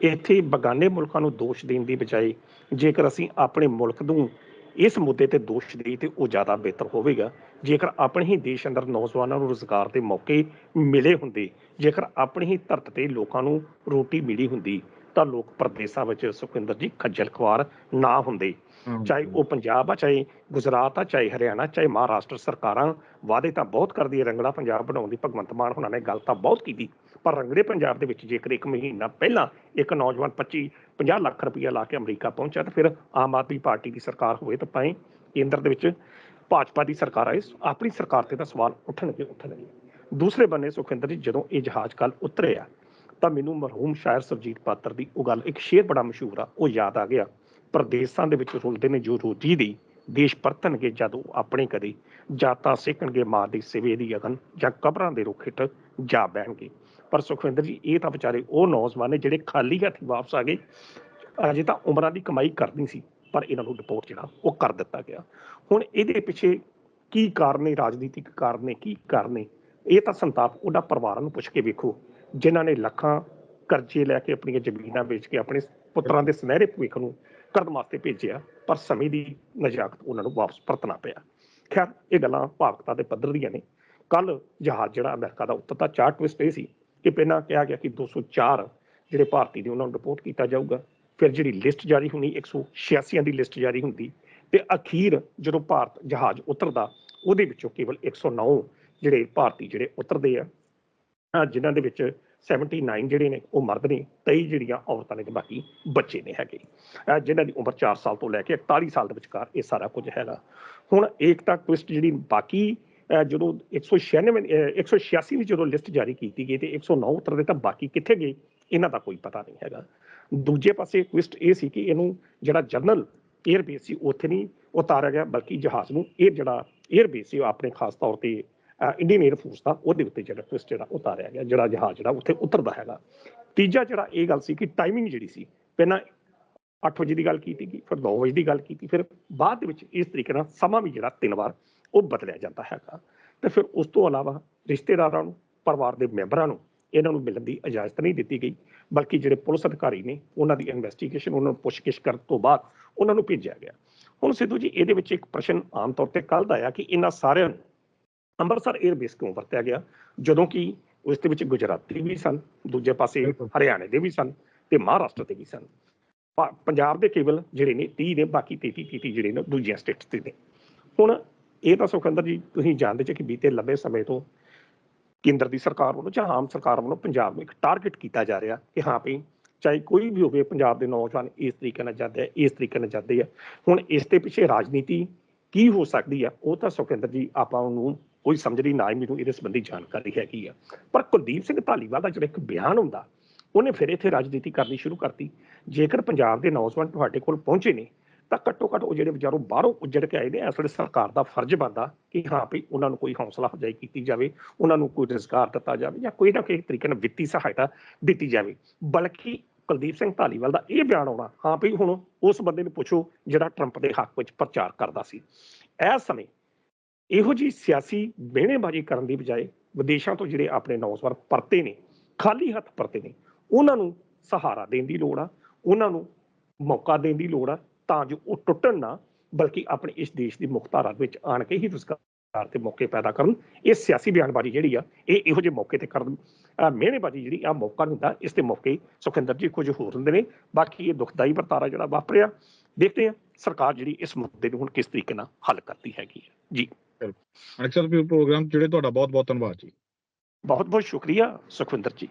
ਇੱਥੇ ਬਗਾਨੇ ਮੁਲਕਾਂ ਨੂੰ ਦੋਸ਼ ਦੇਣ ਦੀ ਬਜਾਏ ਜੇਕਰ ਅਸੀਂ ਆਪਣੇ ਮੁਲਕ ਨੂੰ ਇਸ ਮੁੱਦੇ ਤੇ ਦੋਸ਼ ਦੇ ਤੇ ਉਹ ਜ਼ਿਆਦਾ ਬਿਹਤਰ ਹੋਵੇਗਾ। ਜੇਕਰ ਆਪਣੇ ਹੀ ਦੇਸ਼ ਅੰਦਰ ਨੌਜਵਾਨਾਂ ਨੂੰ ਰੋਜ਼ਗਾਰ ਦੇ ਮੌਕੇ ਮਿਲੇ ਹੁੰਦੇ, ਜੇਕਰ ਆਪਣੀ ਹੀ ਧਰਤ ਤੇ ਲੋਕਾਂ ਨੂੰ ਰੋਟੀ ਮਿਲੀ ਹੁੰਦੀ ਤਾਂ ਲੋਕ ਪ੍ਰਦੇਸਾਂ ਵਿੱਚ ਸੁਖਵਿੰਦਰ ਜੀ ਖੱਜਲ ਖੁਆਰ ਨਾ ਹੁੰਦੇ। ਚਾਹੇ ਉਹ ਪੰਜਾਬ ਆ ਚਾਹੇ ਗੁਜਰਾਤ ਆ ਚਾਹੇ ਹਰਿਆਣਾ ਚਾਹੇ ਮਹਾਰਾਸ਼ਟਰ ਸਰਕਾਰਾਂ ਵਾਅਦੇ ਤਾਂ ਬਹੁਤ ਕਰਦੀ ਹੈ। ਰੰਗਲਾ ਪੰਜਾਬ ਬਣਾਉਣ ਦੀ ਭਗਵੰਤ ਮਾਨ ਹੁਣਾਂ ਨੇ ਗੱਲ ਤਾਂ ਬਹੁਤ ਕੀਤੀ। ਪਰ ਰੰਗਲੇ ਪੰਜਾਬ ਦੇ ਵਿੱਚ ਜੇਕਰ ਇੱਕ ਮਹੀਨਾ ਪਹਿਲਾਂ ਇੱਕ ਨੌਜਵਾਨ 25 50 ਲੱਖ ਰੁਪਇਆ ਲਾ ਕੇ ਅਮਰੀਕਾ ਪਹੁੰਚਿਆ ਤਾਂ ਫਿਰ ਆਮ ਆਦਮੀ ਪਾਰਟੀ ਦੀ ਸਰਕਾਰ ਹੋਵੇ ਤਾਂ ਪਾਏ ਕੇਂਦਰ ਦੇ ਵਿੱਚ ਭਾਜਪਾ ਦੀ ਸਰਕਾਰ ਆਏ ਆਪਣੀ ਸਰਕਾਰ ਤੇ ਤਾਂ ਸਵਾਲ ਉੱਠਣਗੇ ਉੱਠਣਗੇ। ਦੂਸਰੇ ਬੰਨੇ ਸੁਖਿੰਦਰ ਜੀ ਜਦੋਂ ਇਹ ਜਹਾਜ਼ ਕੱਲ ਉਤਰਿਆ ਤਾਂ ਮੈਨੂੰ ਮਰਹੂਮ ਸ਼ਾਇਰ ਸੁਰਜੀਤ ਪਾਤਰ ਦੀ ਉਹ ਗੱਲ, ਇੱਕ ਸ਼ੇਰ ਬੜਾ ਮਸ਼ਹੂਰ ਆ, ਉਹ ਯਾਦ ਆ ਗਿਆ। ਪਰਦੇਸਾਂ ਦੇ ਵਿੱਚ ਰੁਲਦੇ ਨੇ ਜੋ ਰੋਜੀ ਦੀ, ਦੇਸ਼ ਪਰਤਣਗੇ ਜਦੋਂ ਆਪਣੇ ਕਦੇ ਜਾਤਾਂ ਸਿੱਖਣਗੇ ਮਾਂ ਦੇ ਸਿਵੇ ਦੀ ਅਗਨ, ਜਾਂ ਕਬਰਾਂ ਦੇ ਰੁੱਖ ਹੇਠ ਜਾ ਬਹਿਣਗੇ। ਪਰ ਸੁਖਵਿੰਦਰ ਜੀ, ਇਹ ਤਾਂ ਵਿਚਾਰੇ ਉਹ ਨੌਜਵਾਨ ਨੇ ਜਿਹੜੇ ਖਾਲੀ ਹੱਥ ਵਾਪਸ ਆ ਗਏ, ਅਜੇ ਤਾਂ ਉਮਰਾਂ ਦੀ ਕਮਾਈ ਕਰਨੀ ਸੀ, ਪਰ ਇਹਨਾਂ ਨੂੰ ਡਿਪੋਰਟ ਜਿਹੜਾ, ਉਹ ਕਰ ਦਿੱਤਾ ਗਿਆ। ਹੁਣ ਇਹਦੇ ਪਿੱਛੇ ਕੀ ਕਾਰਨ ਨੇ, ਰਾਜਨੀਤਿਕ ਕਾਰਨ ਨੇ, ਕੀ ਕਾਰਨ ਨੇ? ਇਹ ਤਾਂ ਸੰਤਾਪ ਉਹਦਾ ਪਰਿਵਾਰਾਂ ਨੂੰ ਪੁੱਛ ਕੇ ਵੇਖੋ। ਜਿਨ੍ਹਾਂ ਨੇ ਲੱਖਾਂ ਕਰਜ਼ੇ ਲੈ ਕੇ ਆਪਣੀਆਂ ਜ਼ਮੀਨਾਂ ਵੇਚ ਕੇ ਆਪਣੇ ਪੁੱਤਰਾਂ ਦੇ ਸੁਨਹਿਰੇ ਭਵਿੱਖ ਨੂੰ ਕਰਨ ਵਾਸਤੇ ਭੇਜਿਆ, ਪਰ ਸਮੇਂ ਦੀ ਨਜਾਕਤ ਉਹਨਾਂ ਨੂੰ ਵਾਪਸ ਪਰਤਣਾ ਪਿਆ। ਖੈਰ, ਇਹ ਗੱਲਾਂ ਭਾਵਕਤਾ ਦੇ ਪੱਧਰ ਦੀਆਂ ਨੇ। ਕੱਲ ਜਹਾਜ਼ ਜਿਹੜਾ ਅਮਰੀਕਾ ਦਾ ਉੱਤਰਦਾ ਚਾਰ ਟਵਿਸਟ ਇਹ ਸੀ ਕਿ ਪਹਿਲਾਂ ਕਿਹਾ ਗਿਆ ਕਿ 204 ਜਿਹੜੇ ਭਾਰਤੀ ਨੇ ਉਹਨਾਂ ਨੂੰ ਰਿਪੋਰਟ ਕੀਤਾ ਜਾਊਗਾ। ਫਿਰ ਜਿਹੜੀ ਲਿਸਟ ਜਾਰੀ ਹੋਣੀ 186 ਦੀ ਲਿਸਟ ਜਾਰੀ ਹੁੰਦੀ ਤੇ ਅਖੀਰ ਜਦੋਂ ਭਾਰਤ ਜਹਾਜ਼ ਉਤਰਦਾ, ਉਹਦੇ ਵਿੱਚੋਂ ਕੇਵਲ 109 ਜਿਹੜੇ ਭਾਰਤੀ ਜਿਹੜੇ ਉਤਰਦੇ ਆ ਜਿਨ੍ਹਾਂ ਦੇ ਵਿੱਚ 79 ਜਿਹੜੇ ਨੇ, ਉਹ ਮਰਦ ਨੇ 23 ਜਿਹੜੀਆਂ ਔਰਤਾਂ ਨੇ ਤੇ ਬਾਕੀ ਬੱਚੇ ਨੇ ਹੈਗੇ। ਅਹ ਜਿਨ੍ਹਾਂ ਦੀ ਉਮਰ 4 ਸਾਲ ਤੋਂ ਲੈ ਕੇ 41 ਸਾਲ ਦੇ ਵਿਚਕਾਰ ਇਹ ਸਾਰਾ ਕੁਝ ਹੈਗਾ। ਹੁਣ ਏਕਤਾ ਟਵਿਸਟ ਜਿਹੜੀ ਬਾਕੀ, ਅਹ ਜਦੋਂ 196 ਅਹ 186 ਦੀ ਜਦੋਂ ਲਿਸਟ ਜਾਰੀ ਕੀਤੀ ਗਈ ਤੇ 109 ਉਤਰਦੇ ਤਾਂ ਬਾਕੀ ਕਿੱਥੇ ਗਏ, ਇਹਨਾਂ ਦਾ ਕੋਈ ਪਤਾ ਨਹੀਂ ਹੈਗਾ। ਦੂਜੇ ਪਾਸੇ ਟਵਿਸਟ ਇਹ ਸੀ ਕਿ ਇਹਨੂੰ ਜਿਹੜਾ ਜਨਰਲ 에ਅਰਬੇਸ ਸੀ ਉੱਥੇ ਨਹੀਂ ਉਤਾਰਿਆ ਗਿਆ, ਬਲਕਿ ਜਹਾਜ਼ ਨੂੰ ਇਹ ਜਿਹੜਾ 에ਅਰਬੇਸ ਸੀ, ਉਹ ਆਪਣੇ ਖਾਸ ਤੌਰ ਤੇ ਇੰਡੀਅਨ 에ਅਰ ਫੋਰਸ ਦਾ ਉਹਦੇ ਉੱਤੇ ਜਿਹੜਾ ਟਵਿਸਟ ਜਿਹੜਾ ਉਤਾਰਿਆ ਗਿਆ, ਜਿਹੜਾ ਜਹਾਜ਼ ਜਿਹੜਾ ਉੱਥੇ ਉਤਰਦਾ ਹੈਗਾ। ਤੀਜਾ ਜਿਹੜਾ ਇਹ ਗੱਲ ਸੀ ਕਿ ਟਾਈਮਿੰਗ ਜਿਹੜੀ ਸੀ, ਪਹਿਲਾਂ 8 ਵਜੇ ਦੀ ਗੱਲ ਕੀਤੀ ਗਈ, ਫਿਰ 9 ਵਜੇ ਦੀ ਗੱਲ ਕੀਤੀ, ਫਿਰ ਬਾਅਦ ਦੇ ਵਿੱਚ ਇਸ ਤਰੀਕੇ ਨਾਲ ਸਮਾਂ ਵੀ ਜਿਹੜਾ ਤਿੰਨ ਵਾਰ ਉਹ ਬਦਲਿਆ ਜਾਂਦਾ ਹੈਗਾ। ਤੇ ਫਿਰ ਉਸ ਤੋਂ ਇਲਾਵਾ ਰਿਸ਼ਤੇਦਾਰਾਂ ਨੂੰ, ਪਰਿਵਾਰ ਦੇ ਮੈਂਬਰਾਂ ਨੂੰ ਇਹਨਾਂ ਨੂੰ ਮਿਲਣ ਦੀ ਇਜਾਜ਼ਤ ਨਹੀਂ ਦਿੱਤੀ ਗਈ, ਬਲਕਿ ਜਿਹੜੇ ਪੁਲਿਸ ਅਧਿਕਾਰੀ ਨੇ, ਉਹਨਾਂ ਦੀ ਇਨਵੈਸਟੀਗੇਸ਼ਨ ਉਹਨਾਂ ਨੂੰ ਪੁੱਛਗਿੱਛ ਕਰਨ ਤੋਂ ਬਾਅਦ ਉਹਨਾਂ ਨੂੰ ਭੇਜਿਆ ਗਿਆ। ਹੁਣ ਸਿੱਧੂ ਜੀ, ਇਹਦੇ ਵਿੱਚ ਇੱਕ ਪ੍ਰਸ਼ਨ ਆਮ ਤੌਰ ਤੇ ਕੱਲ੍ਹ ਦਾ ਆਇਆ ਕਿ ਇਹਨਾਂ ਸਾਰਿਆਂ ਨੂੰ ਅੰਮ੍ਰਿਤਸਰ 에ਅਰ ਬੇਸ ਕਿਉਂ ਵਰਤਿਆ ਗਿਆ? ਜਦੋਂ ਕਿ ਉਸ ਦੇ ਵਿੱਚ ਗੁਜਰਾਤੀ ਵੀ ਸਨ ਦੂਜੇ ਪਾਸੇ। ਹਰਿਆਣੇ ਦੇ ਵੀ ਸਨ ਤੇ ਮਹਾਰਾਸ਼ਟਰ ਦੇ ਵੀ ਸਨ। ਪੰਜਾਬ ਦੇ ਕੇਵਲ ਜਿਹੜੇ ਨੇ 30 ਨੇ ਬਾਕੀ 33 33 ਜਿਹੜੇ ਨੇ ਦੂਜੀਆਂ ਸਟੇਟਸ ਦੇ ਨੇ। ਹੁਣ ਇਹ ਤਾਂ ਸੁਖਿੰਦਰ ਜੀ ਤੁਸੀਂ ਜਾਣਦੇ ਜੇ ਕਿ ਬੀਤੇ ਲੰਬੇ ਸਮੇਂ ਤੋਂ ਕੇਂਦਰ ਦੀ ਸਰਕਾਰ ਵੱਲੋਂ ਜਾਂ ਆਮ ਸਰਕਾਰ ਵੱਲੋਂ ਪੰਜਾਬ ਨੂੰ ਇੱਕ ਟਾਰਗੇਟ ਕੀਤਾ ਜਾ ਰਿਹਾ ਕਿ ਹਾਂ ਵੀ ਚਾਹੇ ਕੋਈ ਵੀ ਹੋਵੇ ਪੰਜਾਬ ਦੇ ਨੌਜਵਾਨ ਇਸ ਤਰੀਕੇ ਨਾਲ ਜਾਂਦੇ ਆ ਇਸ ਤਰੀਕੇ ਨਾਲ ਜਾਂਦੇ ਆ। ਹੁਣ ਇਸ ਦੇ ਪਿੱਛੇ ਰਾਜਨੀਤੀ ਕੀ ਹੋ ਸਕਦੀ ਆ ਉਹ ਤਾਂ ਸੁਖਿੰਦਰ ਜੀ ਆਪਾਂ ਨੂੰ ਕੋਈ ਸਮਝ ਨਹੀਂ, ਨਾ ਹੀ ਮੈਨੂੰ ਇਹਦੇ ਸੰਬੰਧੀ ਜਾਣਕਾਰੀ ਹੈਗੀ ਆ। ਪਰ ਕੁਲਦੀਪ ਸਿੰਘ ਧਾਲੀਵਾਲ ਦਾ ਜਿਹੜਾ ਇੱਕ ਬਿਆਨ ਹੁੰਦਾ, ਉਹਨੇ ਫਿਰ ਇੱਥੇ ਰਾਜਨੀਤੀ ਕਰਨੀ ਸ਼ੁਰੂ ਕਰਤੀ। ਜੇਕਰ ਪੰਜਾਬ ਦੇ ਨੌਜਵਾਨ ਤੁਹਾਡੇ ਕੋਲ ਪਹੁੰਚੇ ਨੇ, ਤਾਂ ਘੱਟੋ ਘੱਟ ਉਹ ਜਿਹੜੇ ਵਿਚਾਰੋਂ ਬਾਹਰੋਂ ਉੱਜੜ ਕੇ ਆਏ ਨੇ, ਇਸ ਵੇਲੇ ਸਰਕਾਰ ਦਾ ਫਰਜ਼ ਬਣਦਾ ਕਿ ਹਾਂ ਵੀ ਉਹਨਾਂ ਨੂੰ ਕੋਈ ਹੌਸਲਾ ਅਫਜ਼ਾਈ ਕੀਤੀ ਜਾਵੇ, ਉਹਨਾਂ ਨੂੰ ਕੋਈ ਰੁਜ਼ਗਾਰ ਦਿੱਤਾ ਜਾਵੇ ਜਾਂ ਕੋਈ ਨਾ ਕੋਈ ਤਰੀਕੇ ਨਾਲ ਵਿੱਤੀ ਸਹਾਇਤਾ ਦਿੱਤੀ ਜਾਵੇ। ਬਲਕਿ ਕੁਲਦੀਪ ਸਿੰਘ ਧਾਲੀਵਾਲ ਦਾ ਇਹ ਬਿਆਨ ਆਉਣਾ, ਹਾਂ ਵੀ ਹੁਣ ਉਸ ਬੰਦੇ ਨੂੰ ਪੁੱਛੋ ਜਿਹੜਾ ਟਰੰਪ ਦੇ ਹੱਕ ਵਿੱਚ ਪ੍ਰਚਾਰ ਕਰਦਾ ਸੀ। ਇਸ ਸਮੇਂ ਇਹੋ ਜੀ ਸਿਆਸੀ ਮਿਹਣੇਬਾਜ਼ੀ ਕਰਨ ਦੀ ਬਜਾਏ ਵਿਦੇਸ਼ਾਂ ਤੋਂ ਜਿਹੜੇ ਆਪਣੇ ਨੌਜਵਾਨ ਪਰਤੇ ਨੇ, ਖਾਲੀ ਹੱਥ ਪਰਤੇ ਨੇ, ਉਹਨਾਂ ਨੂੰ ਸਹਾਰਾ ਦੇਣ ਦੀ ਲੋੜ ਆ, ਉਹਨਾਂ ਨੂੰ ਮੌਕਾ ਦੇਣ ਦੀ ਲੋੜ ਆ, ਤਾਂ ਜੋ ਉਹ ਟੁੱਟਣ ਨਾ, ਬਲਕਿ ਆਪਣੇ ਇਸ ਦੇਸ਼ ਦੀ ਮੁਖਤਾਰਾ ਵਿੱਚ ਆਣ ਕੇ ਹੀ ਰੁਜ਼ਗਾਰ 'ਤੇ ਮੌਕੇ ਪੈਦਾ ਕਰਨ। ਇਹ ਸਿਆਸੀ ਬਿਆਨਬਾਜ਼ੀ ਜਿਹੜੀ ਆ, ਇਹ ਇਹੋ ਜਿਹੇ ਮੌਕੇ ਤੇ ਕਰਨ, ਅਹ ਮਿਹਣੇਬਾਜ਼ੀ ਜਿਹੜੀ ਆ ਮੌਕਾ ਹੁੰਦਾ ਇਸ ਤੇ ਮੌਕੇ ਸੁਖਿੰਦਰ ਜੀ ਕੁਝ ਹੋਰ ਹੁੰਦੇ ਨੇ। ਬਾਕੀ ਇਹ ਦੁਖਦਾਈ ਵਰਤਾਰਾ ਜਿਹੜਾ ਵਾਪਰਿਆ, ਦੇਖਦੇ ਆ ਸਰਕਾਰ ਜਿਹੜੀ ਇਸ ਮੁੱਦੇ ਨੂੰ ਹੁਣ ਕਿਸ ਤਰੀਕੇ ਨਾਲ ਹੱਲ ਕਰਦੀ ਹੈਗੀ ਹੈ। ਜੀ ਅਕਸਰ ਪ੍ਰੋਗਰਾਮ ਜਿਹੜੇ ਤੁਹਾਡਾ ਬਹੁਤ ਬਹੁਤ ਧੰਨਵਾਦ ਜੀ। ਬਹੁਤ ਬਹੁਤ ਸ਼ੁਕਰੀਆ ਸੁਖਵਿੰਦਰ ਜੀ।